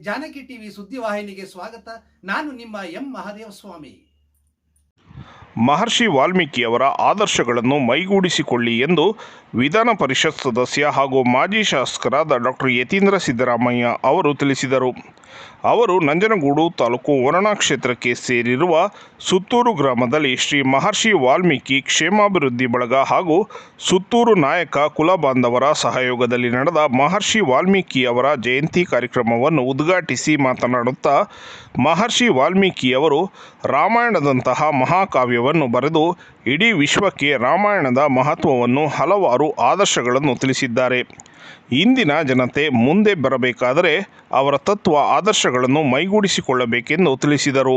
Janaki TV ಸುದ್ದಿವಾಹಿನಿಗೆ ಸ್ವಾಗತ. ನಾನು ನಿಮ್ಮ ಎಂ ಮಹಾದೇವ ಸ್ವಾಮಿ. ಮಹರ್ಷಿ ವಾಲ್ಮೀಕಿಯವರ ಆದರ್ಶಗಳನ್ನು ಮೈಗೂಡಿಸಿಕೊಳ್ಳಿ ಎಂದು ವಿಧಾನ ಪರಿಷತ್ ಸದಸ್ಯ ಹಾಗೂ ಮಾಜಿ ಶಾಸಕರಾದ ಡಾಕ್ಟರ್ ಯತೀಂದ್ರ ಸಿದ್ದರಾಮಯ್ಯ ಅವರು ತಿಳಿಸಿದರು. ಅವರು ನಂಜನಗೂಡು ತಾಲೂಕು ವರುಣಾ ಕ್ಷೇತ್ರಕ್ಕೆ ಸೇರಿರುವ ಸುತ್ತೂರು ಗ್ರಾಮದಲ್ಲಿ ಶ್ರೀ ಮಹರ್ಷಿ ವಾಲ್ಮೀಕಿ ಕ್ಷೇಮಾಭಿವೃದ್ಧಿ ಬಳಗ ಹಾಗೂ ಸುತ್ತೂರು ನಾಯಕ ಕುಲಬಾಂಧವರ ಸಹಯೋಗದಲ್ಲಿ ನಡೆದ ಮಹರ್ಷಿ ವಾಲ್ಮೀಕಿಯವರ ಜಯಂತಿ ಕಾರ್ಯಕ್ರಮವನ್ನು ಉದ್ಘಾಟಿಸಿ ಮಾತನಾಡುತ್ತಾ ಮಹರ್ಷಿ ವಾಲ್ಮೀಕಿಯವರು ರಾಮಾಯಣದಂತಹ ಮಹಾಕಾವ್ಯವನ್ನು ಬರೆದು ಇಡೀ ವಿಶ್ವಕ್ಕೆ ರಾಮಾಯಣದ ಮಹತ್ವವನ್ನು ಹಲವಾರು ಆದರ್ಶಗಳನ್ನು ತಿಳಿಸಿದ್ದಾರೆ. ಇಂದಿನ ಜನತೆ ಮುಂದೆ ಬರಬೇಕಾದರೆ ಅವರ ತತ್ವ ಆದರ್ಶಗಳನ್ನು ಮೈಗೂಡಿಸಿಕೊಳ್ಳಬೇಕೆಂದು ತಿಳಿಸಿದರು.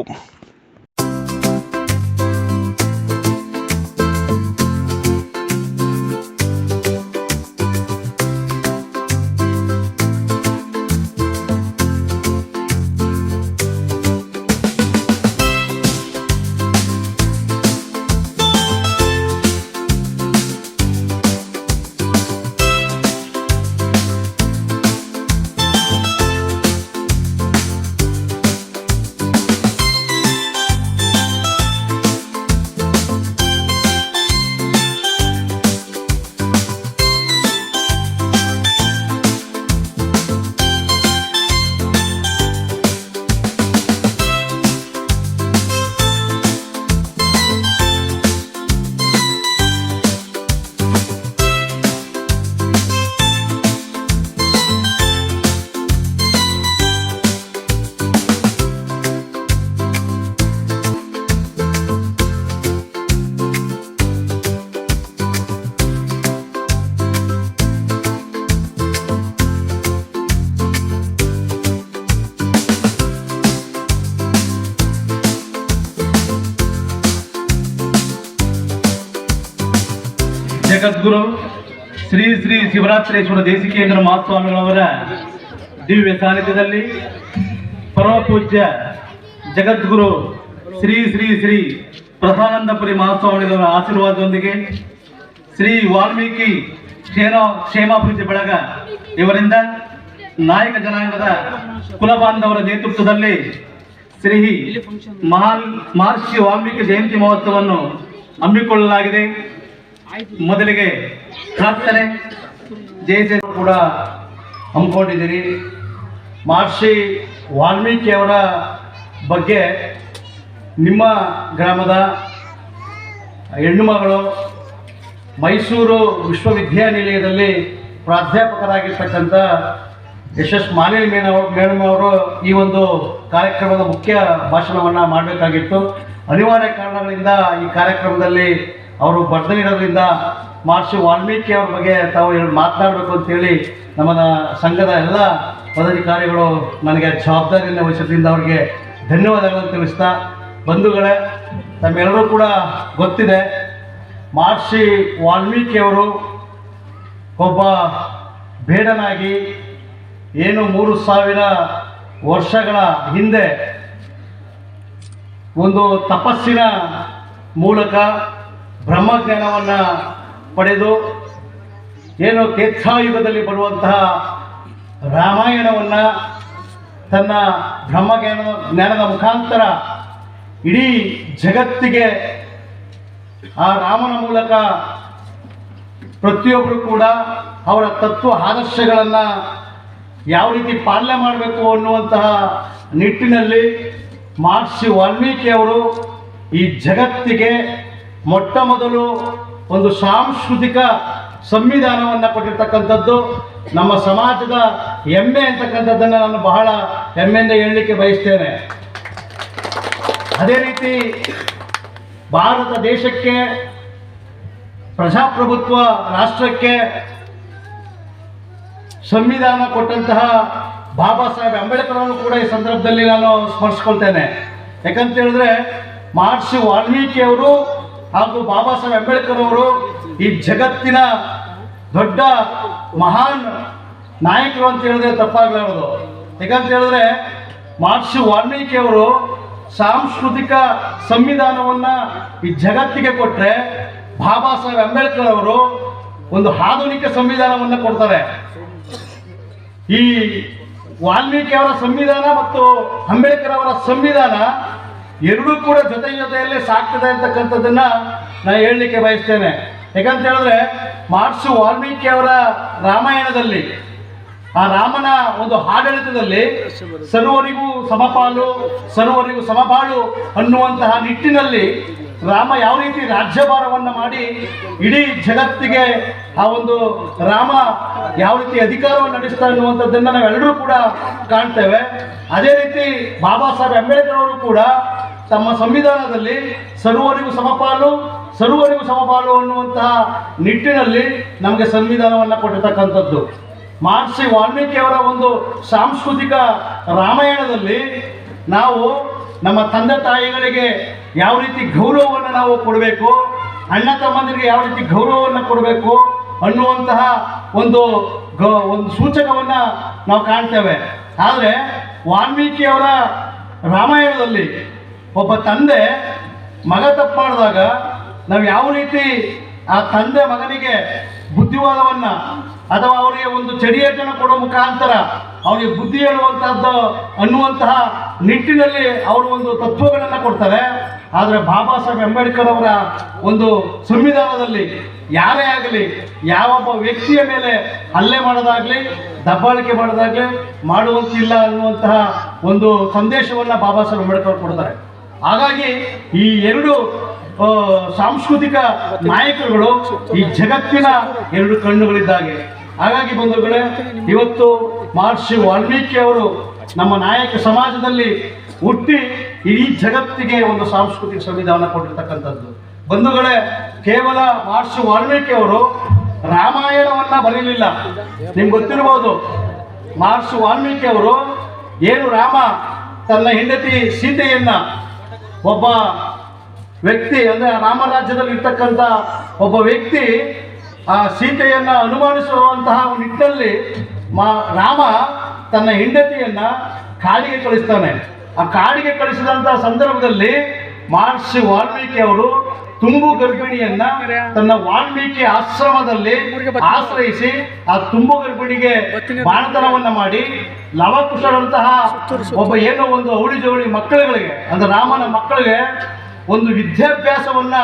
ಶಿವರಾತ್ರೇಶ್ವರ ದೇಶಿಕೇಂದ್ರ ಮಹಾಸ್ವಾಮಿಗಳವರ ದಿವ್ಯ ಸಾನ್ನಿಧ್ಯದಲ್ಲಿ ಪರಮ ಪೂಜ್ಯ ಜಗದ್ಗುರು ಶ್ರೀ ಶ್ರೀ ಶ್ರೀ ಪ್ರಸಾನಂದಪುರಿ ಮಹಾಸ್ವಾಮಿಗಳವರ ಆಶೀರ್ವಾದದೊಂದಿಗೆ ಶ್ರೀ ವಾಲ್ಮೀಕಿ ಕ್ಷೇಮ ಕ್ಷೇಮಾಭಿವೃದ್ಧಿ ಬಳಗ ಇವರಿಂದ ನಾಯಕ ಜನಾಂಗದ ಕುಲಬಾಂಧವರ ನೇತೃತ್ವದಲ್ಲಿ ಶ್ರೀ ಮಹಾನ್ ಮಹರ್ಷಿ ವಾಲ್ಮೀಕಿ ಜಯಂತಿ ಮಹೋತ್ಸವವನ್ನು ಹಮ್ಮಿಕೊಳ್ಳಲಾಗಿದೆ. ಮೊದಲಿಗೆ ಪ್ರಾರ್ಥನೆ. ಜಯ ಜಯ ಕೂಡ ಹಮ್ಮಿಕೊಂಡಿದ್ದೀರಿ. ಮಹರ್ಷಿ ವಾಲ್ಮೀಕಿಯವರ ಬಗ್ಗೆ ನಿಮ್ಮ ಗ್ರಾಮದ ಹೆಣ್ಣುಮಗಳು ಮೈಸೂರು ವಿಶ್ವವಿದ್ಯಾನಿಲಯದಲ್ಲಿ ಪ್ರಾಧ್ಯಾಪಕರಾಗಿರ್ತಕ್ಕಂಥ ಯಶಸ್ ಮಾಲಿನಿ ಮೇಡಮ್ ಅವರು ಈ ಒಂದು ಕಾರ್ಯಕ್ರಮದ ಮುಖ್ಯ ಭಾಷಣವನ್ನು ಮಾಡಬೇಕಾಗಿತ್ತು. ಅನಿವಾರ್ಯ ಕಾರಣಗಳಿಂದ ಈ ಕಾರ್ಯಕ್ರಮದಲ್ಲಿ ಅವರು ಬರ್ದನಿರೋದ್ರಿಂದ ಮಹರ್ಷಿ ವಾಲ್ಮೀಕಿ ಅವ್ರ ಬಗ್ಗೆ ತಾವು ಹೇಳಿ ಮಾತನಾಡಬೇಕು ಅಂತೇಳಿ ನಮ್ಮ ಸಂಘದ ಎಲ್ಲ ಪದಾಧಿಕಾರಿಗಳು ನನಗೆ ಜವಾಬ್ದಾರಿಯನ್ನು ವಹಿಸೋದ್ರಿಂದ ಅವ್ರಿಗೆ ಧನ್ಯವಾದಗಳನ್ನು ತಿಳಿಸ್ತಾ ಬಂಧುಗಳೇ, ತಮ್ಮೆಲ್ಲರೂ ಕೂಡ ಗೊತ್ತಿದೆ, ಮಹರ್ಷಿ ವಾಲ್ಮೀಕಿಯವರು ಒಬ್ಬ ಬೇಡನಾಗಿ ಏನು ಮೂರು ಸಾವಿರ ವರ್ಷಗಳ ಹಿಂದೆ ಒಂದು ತಪಸ್ಸಿನ ಮೂಲಕ ಬ್ರಹ್ಮಜ್ಞಾನವನ್ನು ಪಡೆದು ಏನು ತೀರ್ಥಾಯುಗದಲ್ಲಿ ಬರುವಂತಹ ರಾಮಾಯಣವನ್ನು ತನ್ನ ಬ್ರಹ್ಮಜ್ಞಾನ ಜ್ಞಾನದ ಮುಖಾಂತರ ಇಡೀ ಜಗತ್ತಿಗೆ ಆ ರಾಮನ ಮೂಲಕ ಪ್ರತಿಯೊಬ್ಬರು ಕೂಡ ಅವರ ತತ್ವ ಆದರ್ಶಗಳನ್ನು ಯಾವ ರೀತಿ ಪಾಲನೆ ಮಾಡಬೇಕು ಅನ್ನುವಂತಹ ನಿಟ್ಟಿನಲ್ಲಿ ಮಹರ್ಷಿ ವಾಲ್ಮೀಕಿ ಅವರು ಈ ಜಗತ್ತಿಗೆ ಮೊಟ್ಟ ಮೊದಲು ಒಂದು ಸಾಂಸ್ಕೃತಿಕ ಸಂವಿಧಾನವನ್ನು ಕೊಟ್ಟಿರ್ತಕ್ಕಂಥದ್ದು, ನಮ್ಮ ಸಮಾಜದ ಹೆಮ್ಮೆ ಅಂತಕ್ಕಂಥದ್ದನ್ನು ನಾನು ಬಹಳ ಹೆಮ್ಮೆಯಿಂದ ಹೇಳಲಿಕ್ಕೆ ಬಯಸ್ತೇನೆ. ಅದೇ ರೀತಿ ಭಾರತ ದೇಶಕ್ಕೆ, ಪ್ರಜಾಪ್ರಭುತ್ವ ರಾಷ್ಟ್ರಕ್ಕೆ ಸಂವಿಧಾನ ಕೊಟ್ಟಂತಹ ಬಾಬಾ ಸಾಹೇಬ್ ಅಂಬೇಡ್ಕರ್ ಅವರು ಕೂಡ ಈ ಸಂದರ್ಭದಲ್ಲಿ ನಾನು ಸ್ಮರಿಸ್ಕೊಳ್ತೇನೆ. ಯಾಕಂತ ಹೇಳಿದ್ರೆ, ಮಹರ್ಷಿ ವಾಲ್ಮೀಕಿ ಅವರು ಹಾಗೂ ಬಾಬಾ ಸಾಹೇಬ್ ಅಂಬೇಡ್ಕರ್ ಅವರು ಈ ಜಗತ್ತಿನ ದೊಡ್ಡ ಮಹಾನ್ ನಾಯಕರು ಅಂತ ಹೇಳಿದ್ರೆ ತಪ್ಪಾಗಲಾರದು. ಯಾಕಂತ ಹೇಳಿದ್ರೆ ಮಹರ್ಷಿ ವಾಲ್ಮೀಕಿ ಅವರು ಸಾಂಸ್ಕೃತಿಕ ಸಂವಿಧಾನವನ್ನ ಈ ಜಗತ್ತಿಗೆ ಕೊಟ್ಟರೆ ಬಾಬಾ ಸಾಹೇಬ್ ಅಂಬೇಡ್ಕರ್ ಅವರು ಒಂದು ಆಧುನಿಕ ಸಂವಿಧಾನವನ್ನು ಕೊಡ್ತಾರೆ. ಈ ವಾಲ್ಮೀಕಿ ಅವರ ಸಂವಿಧಾನ ಮತ್ತು ಅಂಬೇಡ್ಕರ್ ಅವರ ಸಂವಿಧಾನ ಎರಡೂ ಕೂಡ ಜೊತೆ ಜೊತೆಯಲ್ಲೇ ಸಾಕ್ತದೆ ಅಂತಕ್ಕಂಥದ್ದನ್ನ ನಾನು ಹೇಳಲಿಕ್ಕೆ ಬಯಸ್ತೇನೆ. ಯಾಕಂತ ಹೇಳಿದ್ರೆ ಮಾರ್ಸು ವಾಲ್ಮೀಕಿ ಅವರ ರಾಮಾಯಣದಲ್ಲಿ, ಆ ರಾಮನ ಒಂದು ಆಡಳಿತದಲ್ಲಿ ಸರ್ವರಿಗೂ ಸಮಪಾಲು ಸರ್ವರಿಗೂ ಸಮಪಾಲು ಅನ್ನುವಂತಹ ನಿಟ್ಟಿನಲ್ಲಿ ರಾಮ ಯಾವ ರೀತಿ ರಾಜ್ಯಭಾರವನ್ನ ಮಾಡಿ ಇಡೀ ಜಗತ್ತಿಗೆ ಆ ಒಂದು ರಾಮ ಯಾವ ರೀತಿ ಅಧಿಕಾರವನ್ನು ನಡೆಸ್ತಾ ಅನ್ನುವಂಥದ್ದನ್ನ ನಾವೆಲ್ಲರೂ ಕೂಡ ಕಾಣ್ತೇವೆ. ಅದೇ ರೀತಿ ಬಾಬಾ ಸಾಹೇಬ್ ಅಂಬೇಡ್ಕರ್ ಅವರು ಕೂಡ ತಮ್ಮ ಸಂವಿಧಾನದಲ್ಲಿ ಸರ್ವರಿಗೂ ಸಮಪಾಲು ಸರ್ವರಿಗೂ ಸಮಪಾಲು ಅನ್ನುವಂತಹ ನಿಟ್ಟಿನಲ್ಲಿ ನಮಗೆ ಸಂವಿಧಾನವನ್ನು ಕೊಟ್ಟಿರ್ತಕ್ಕಂಥದ್ದು. ಮಹರ್ಷಿ ವಾಲ್ಮೀಕಿಯವರ ಒಂದು ಸಾಂಸ್ಕೃತಿಕ ರಾಮಾಯಣದಲ್ಲಿ ನಾವು ನಮ್ಮ ತಂದೆ ತಾಯಿಗಳಿಗೆ ಯಾವ ರೀತಿ ಗೌರವವನ್ನು ನಾವು ಕೊಡಬೇಕು, ಅಣ್ಣ ತಮ್ಮಂದಿರಿಗೆ ಯಾವ ರೀತಿ ಗೌರವವನ್ನು ಕೊಡಬೇಕು ಅನ್ನುವಂತಹ ಒಂದು ಗ, ಒಂದು ಸೂಚಕವನ್ನು ನಾವು ಕಾಣ್ತೇವೆ. ಆದರೆ ವಾಲ್ಮೀಕಿಯವರ ರಾಮಾಯಣದಲ್ಲಿ ಒಬ್ಬ ತಂದೆ ಮಗ ತಪ್ಪು ಮಾಡಿದಾಗ ನಾವು ಯಾವ ರೀತಿ ಆ ತಂದೆ ಮಗನಿಗೆ ಬುದ್ಧಿವಾದವನ್ನ ಅಥವಾ ಅವರಿಗೆ ಒಂದು ಚಡಿಯೇಟನ ಕೊಡೋ ಮುಖಾಂತರ ಅವರಿಗೆ ಬುದ್ಧಿ ಹೇಳುವಂತಹದ್ದು ಅನ್ನುವಂತಹ ನಿಟ್ಟಿನಲ್ಲಿ ಅವರು ಒಂದು ತತ್ವಗಳನ್ನು ಕೊಡ್ತಾರೆ. ಆದರೆ ಬಾಬಾ ಸಾಹೇಬ್ ಅಂಬೇಡ್ಕರ್ ಅವರ ಒಂದು ಸಂವಿಧಾನದಲ್ಲಿ ಯಾರೇ ಆಗಲಿ, ಯಾವೊಬ್ಬ ವ್ಯಕ್ತಿಯ ಮೇಲೆ ಹಲ್ಲೆ ಮಾಡೋದಾಗಲಿ, ದಬ್ಬಾಳಿಕೆ ಮಾಡೋದಾಗ್ಲಿ ಮಾಡುವಂತಿಲ್ಲ ಅನ್ನುವಂತಹ ಒಂದು ಸಂದೇಶವನ್ನ ಬಾಬಾ ಸಾಹೇಬ್ ಅಂಬೇಡ್ಕರ್ ಕೊಡ್ತಾರೆ. ಹಾಗಾಗಿ ಈ ಎರಡು ಸಾಂಸ್ಕೃತಿಕ ನಾಯಕರುಗಳು ಈ ಜಗತ್ತಿನ ಎರಡು ಕಣ್ಣುಗಳಿದ್ದಾಗೆ. ಹಾಗಾಗಿ ಬಂಧುಗಳೇ, ಇವತ್ತು ಮಹರ್ಷಿ ವಾಲ್ಮೀಕಿ ಅವರು ನಮ್ಮ ನಾಯಕ ಸಮಾಜದಲ್ಲಿ ಹುಟ್ಟಿ ಇಡೀ ಜಗತ್ತಿಗೆ ಒಂದು ಸಾಂಸ್ಕೃತಿಕ ಸಂವಿಧಾನ ಕೊಟ್ಟಿರ್ತಕ್ಕಂಥದ್ದು. ಬಂಧುಗಳೇ, ಕೇವಲ ಮಹರ್ಷಿ ವಾಲ್ಮೀಕಿ ಅವರು ರಾಮಾಯಣವನ್ನ ಬರೀಲಿಲ್ಲ. ನಿಮ್ಗೆ ಗೊತ್ತಿರ್ಬೋದು, ಮಹರ್ಷಿ ವಾಲ್ಮೀಕಿ ಅವರು ಏನು ರಾಮ ತನ್ನ ಹೆಂಡತಿ ಸೀತೆಯನ್ನ ಒಬ್ಬ ವ್ಯಕ್ತಿ, ಅಂದ್ರೆ ರಾಮರಾಜ್ಯದಲ್ಲಿ ಇರ್ತಕ್ಕಂಥ ಒಬ್ಬ ವ್ಯಕ್ತಿ, ಆ ಸೀತೆಯನ್ನ ಅನುಮಾನಿಸುವಂತಹ ನಿಟ್ಟಲ್ಲಿ ಮಾ, ರಾಮ ತನ್ನ ಹೆಂಡತಿಯನ್ನ ಕಾಡಿಗೆ ಕಳಿಸ್ತಾನೆ. ಆ ಕಾಡಿಗೆ ಕಳಿಸಿದಂತಹ ಸಂದರ್ಭದಲ್ಲಿ ಮಹರ್ಷಿ ವಾಲ್ಮೀಕಿ ಅವರು ತುಂಬು ಗರ್ಭಿಣಿಯನ್ನ ತನ್ನ ವಾಲ್ಮೀಕಿ ಆಶ್ರಮದಲ್ಲಿ ಆಶ್ರಯಿಸಿ ಆ ತುಂಬು ಗರ್ಭಿಣಿಗೆ ಬಾಣತನವನ್ನ ಮಾಡಿ ಲವಕುಶರಂತಹ ಒಬ್ಬ ಏನೋ ಒಂದು ಅವಳಿ ಜವಳಿ ಮಕ್ಕಳುಗಳಿಗೆ ಅಂದ್ರೆ ರಾಮನ ಮಕ್ಕಳಿಗೆ ಒಂದು ವಿದ್ಯಾಭ್ಯಾಸವನ್ನ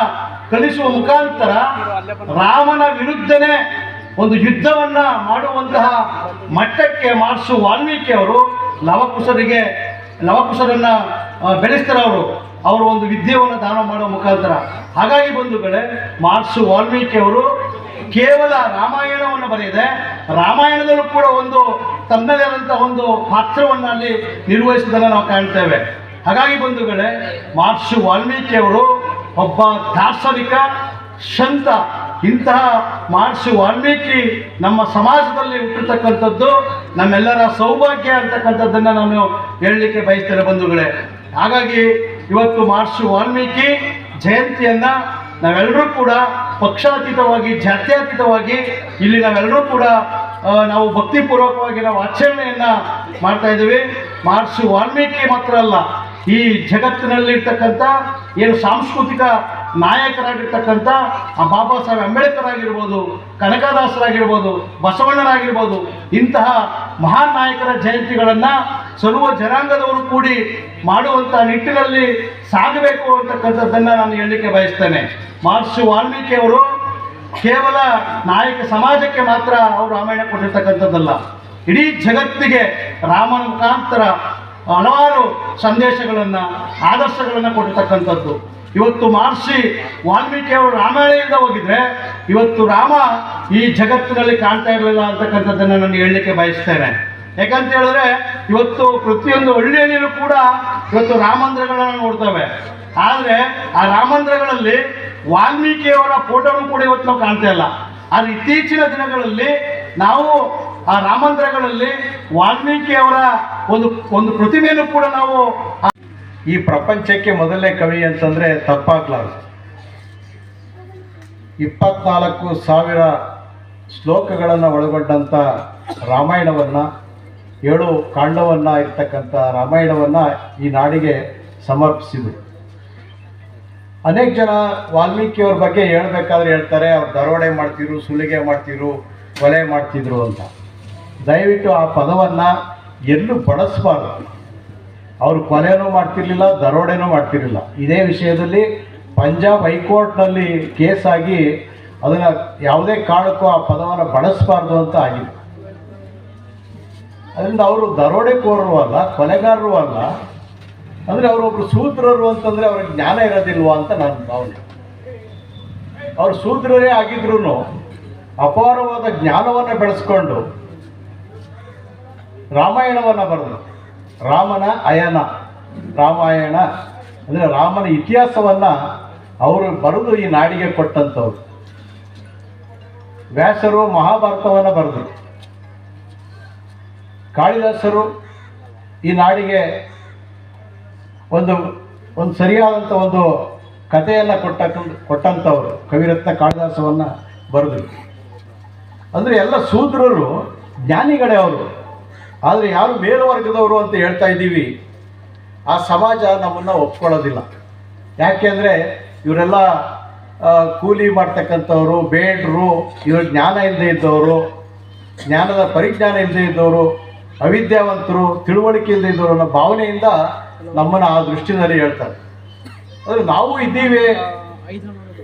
ಕಲಿಸುವ ಮುಖಾಂತರ ರಾಮನ ವಿರುದ್ಧನೇ ಒಂದು ಯುದ್ಧವನ್ನ ಮಾಡುವಂತಹ ಮಟ್ಟಕ್ಕೆ ಮಾಡಿಸು ವಾಲ್ಮೀಕಿ ಅವರು ಲವಕುಶರಿಗೆ ಲವಕುಶರನ್ನ ಬೆಳೆಸ್ತಾರೆ ಅವರು ಅವರು ಒಂದು ವಿದ್ಯೆಯನ್ನು ದಾನ ಮಾಡೋ ಮುಖಾಂತರ. ಹಾಗಾಗಿ ಬಂಧುಗಳೇ ಮಾರ್ಸು ವಾಲ್ಮೀಕಿ ಅವರು ಕೇವಲ ರಾಮಾಯಣವನ್ನು ಬರೆಯದೆ, ರಾಮಾಯಣದಲ್ಲೂ ಕೂಡ ಒಂದು ತನ್ನದೇ ಆದಂಥ ಒಂದು ಪಾತ್ರವನ್ನು ಅಲ್ಲಿ ನಿರ್ವಹಿಸುವುದನ್ನು ನಾವು ಕಾಣ್ತೇವೆ. ಹಾಗಾಗಿ ಬಂಧುಗಳೇ ಮಹರ್ಷಿ ವಾಲ್ಮೀಕಿ ಅವರು ಒಬ್ಬ ದಾರ್ಶನಿಕ, ಶಂತ, ಇಂತಹ ಮಹರ್ಷಿ ವಾಲ್ಮೀಕಿ ನಮ್ಮ ಸಮಾಜದಲ್ಲಿ ಹುಟ್ಟಿರ್ತಕ್ಕಂಥದ್ದು, ನಮ್ಮೆಲ್ಲರ ಸೌಭಾಗ್ಯ ಅಂತಕ್ಕಂಥದ್ದನ್ನು ನಾನು ಹೇಳಲಿಕ್ಕೆ ಬಯಸ್ತೇನೆ ಬಂಧುಗಳೇ. ಹಾಗಾಗಿ ಇವತ್ತು ಮಹರ್ಷಿ ವಾಲ್ಮೀಕಿ ಜಯಂತಿಯನ್ನ ನಾವೆಲ್ಲರೂ ಕೂಡ ಪಕ್ಷಾತೀತವಾಗಿ, ಜಾತ್ಯಾತೀತವಾಗಿ ಇಲ್ಲಿ ನಾವೆಲ್ಲರೂ ಕೂಡ ನಾವು ಭಕ್ತಿಪೂರ್ವಕವಾಗಿ ನಾವು ಆಚರಣೆಯನ್ನ ಮಾಡ್ತಾ ಇದ್ದೀವಿ. ಮಹರ್ಷಿ ವಾಲ್ಮೀಕಿ ಮಾತ್ರ ಅಲ್ಲ, ಈ ಜಗತ್ತಿನಲ್ಲಿರ್ತಕ್ಕಂಥ ಏನು ಸಾಂಸ್ಕೃತಿಕ ನಾಯಕರಾಗಿರ್ತಕ್ಕಂಥ ಆ ಬಾಬಾ ಸಾಹೇಬ್ ಅಂಬೇಡ್ಕರ್ ಆಗಿರ್ಬೋದು ಕನಕದಾಸರಾಗಿರ್ಬೋದು, ಬಸವಣ್ಣರಾಗಿರ್ಬೋದು, ಇಂತಹ ಮಹಾನ್ ನಾಯಕರ ಜಯಂತಿಗಳನ್ನು ಸರ್ವ ಜನಾಂಗದವರು ಕೂಡಿ ಮಾಡುವಂಥ ನಿಟ್ಟಿನಲ್ಲಿ ಸಾಗಬೇಕು ಅಂತಕ್ಕಂಥದ್ದನ್ನು ನಾನು ಹೇಳಲಿಕ್ಕೆ ಬಯಸ್ತೇನೆ. ಮಹರ್ಷಿ ವಾಲ್ಮೀಕಿ ಅವರು ಕೇವಲ ನಾಯಕ ಸಮಾಜಕ್ಕೆ ಮಾತ್ರ ಅವರು ರಾಮಾಯಣ ಕೊಟ್ಟಿರ್ತಕ್ಕಂಥದ್ದಲ್ಲ. ಇಡೀ ಜಗತ್ತಿಗೆ ರಾಮನ ಮುಖಾಂತರ ಹಲವಾರು ಸಂದೇಶಗಳನ್ನು, ಆದರ್ಶಗಳನ್ನು ಕೊಟ್ಟಿರ್ತಕ್ಕಂಥದ್ದು. ಇವತ್ತು ಮಹರ್ಷಿ ವಾಲ್ಮೀಕಿ ಅವರು ರಾಮಾಯಣದಿಂದ ಹೋಗಿದ್ರೆ, ಇವತ್ತು ರಾಮ ಈ ಜಗತ್ತಿನಲ್ಲಿ ಕಾಣ್ತಾ ಇರಲಿಲ್ಲ ಅಂತಕ್ಕಂಥದ್ದನ್ನು ನಾನು ಹೇಳಲಿಕ್ಕೆ ಬಯಸ್ತೇನೆ. ಯಾಕಂತ ಹೇಳಿದ್ರೆ, ಇವತ್ತು ಪ್ರತಿಯೊಂದು ಹಳ್ಳಿಯಲ್ಲಿಯೂ ಕೂಡ ಇವತ್ತು ರಾಮಂದ್ರಗಳನ್ನ ನೋಡ್ತವೆ. ಆದರೆ ಆ ರಾಮಂದ್ರಗಳಲ್ಲಿ ವಾಲ್ಮೀಕಿಯವರ ಫೋಟೋನು ಕೂಡ ಇವತ್ತು ನಾವು ಕಾಣ್ತಾ ಇಲ್ಲ. ಆದರೆ ಇತ್ತೀಚಿನ ದಿನಗಳಲ್ಲಿ ನಾವು ಆ ರಾಮಂದ್ರಗಳಲ್ಲಿ ವಾಲ್ಮೀಕಿಯವರ ಒಂದು ಒಂದು ಪ್ರತಿಮೆಯನ್ನು ಕೂಡ ನಾವು ಈ ಪ್ರಪಂಚಕ್ಕೆ ಮೊದಲನೇ ಕವಿ ಅಂತಂದರೆ ತಪ್ಪಾಗ್ಲಾರ್ದು. ಇಪ್ಪತ್ನಾಲ್ಕು ಸಾವಿರ ಶ್ಲೋಕಗಳನ್ನು ಒಳಗೊಂಡಂಥ ರಾಮಾಯಣವನ್ನು, ಏಳು ಕಾಂಡವನ್ನು ಇರ್ತಕ್ಕಂಥ ರಾಮಾಯಣವನ್ನು ಈ ನಾಡಿಗೆ ಸಮರ್ಪಿಸಿದರು. ಅನೇಕ ಜನ ವಾಲ್ಮೀಕಿಯವ್ರ ಬಗ್ಗೆ ಹೇಳಬೇಕಾದ್ರೆ ಹೇಳ್ತಾರೆ, ಅವ್ರು ದರೋಡೆ ಮಾಡ್ತಿದ್ರು, ಸುಲಿಗೆ ಮಾಡ್ತಿದ್ರು, ಕೊಲೆ ಮಾಡ್ತಿದ್ರು ಅಂತ. ದಯವಿಟ್ಟು ಆ ಪದವನ್ನು ಎಲ್ಲೂ ಬಳಸಬಾರ್ದು. ಅವರು ಕೊಲೆನೂ ಮಾಡ್ತಿರ್ಲಿಲ್ಲ, ದರೋಡೆನೂ ಮಾಡ್ತಿರ್ಲಿಲ್ಲ. ಇದೇ ವಿಷಯದಲ್ಲಿ ಪಂಜಾಬ್ ಹೈಕೋರ್ಟ್ನಲ್ಲಿ ಆಗಿ ಅದನ್ನು ಯಾವುದೇ ಕಾರಣಕ್ಕೂ ಆ ಪದವನ್ನು ಬಳಸಬಾರ್ದು ಅಂತ ಆಗಿದೆ. ಅದರಿಂದ ಅವರು ದರೋಡೆಕೋರರು ಅಲ್ಲ, ಕೊಲೆಗಾರರು ಅಲ್ಲ. ಅಂದರೆ ಒಬ್ರು ಸೂತ್ರರು ಅಂತಂದರೆ ಅವ್ರಿಗೆ ಜ್ಞಾನ ಇರೋದಿಲ್ವಾ ಅಂತ ನನ್ನ ಭಾವನೆ. ಅವರು ಸೂತ್ರರೇ ಆಗಿದ್ರು ಅಪಾರವಾದ ಜ್ಞಾನವನ್ನು ಬೆಳೆಸ್ಕೊಂಡು ರಾಮಾಯಣವನ್ನು ಬರೆದರು. ರಾಮನ ಅಯನ. ರಾಮಾಯಣ ಅಂದರೆ ರಾಮನ ಇತಿಹಾಸವನ್ನು ಅವರು ಬರೆದು ಈ ನಾಡಿಗೆ ಕೊಟ್ಟಂಥವ್ರು. ವ್ಯಾಸರು ಮಹಾಭಾರತವನ್ನು ಬರೆದರು. ಕಾಳಿದಾಸರು ಈ ನಾಡಿಗೆ ಒಂದು ಒಂದು ಸರಿಯಾದಂಥ ಒಂದು ಕಥೆಯನ್ನು ಕೊಟ್ಟ ಕೊಟ್ಟಂಥವ್ರು. ಕವಿರತ್ನ ಕಾಳಿದಾಸವನ್ನು ಬರೆದರು. ಅಂದರೆ ಎಲ್ಲ ಸೂತ್ರರು ಜ್ಞಾನಿಗಳೇ ಅವರು. ಆದರೆ ಯಾರು ಮೇಲ್ವರ್ಗದವರು ಅಂತ ಹೇಳ್ತಾ ಇದ್ದೀವಿ, ಆ ಸಮಾಜ ನಮ್ಮನ್ನು ಒಪ್ಕೊಳ್ಳೋದಿಲ್ಲ. ಯಾಕೆಂದರೆ ಇವರೆಲ್ಲ ಕೂಲಿ ಮಾಡ್ತಕ್ಕಂಥವ್ರು, ಬೇಡ್ರು, ಇವರು ಜ್ಞಾನ ಇಲ್ಲದೆ ಇದ್ದವರು, ಜ್ಞಾನದ ಪರಿಜ್ಞಾನ ಇಲ್ಲದೆ ಇದ್ದವರು, ಅವಿದ್ಯಾವಂತರು, ತಿಳುವಳಿಕೆ ಇಲ್ಲದೆ ಇದ್ದವರು ಅನ್ನೋ ಭಾವನೆಯಿಂದ ನಮ್ಮನ್ನು ಆ ದೃಷ್ಟಿನಲ್ಲಿ ಹೇಳ್ತಾರೆ. ಅಂದರೆ ನಾವು ಇದ್ದೀವಿ,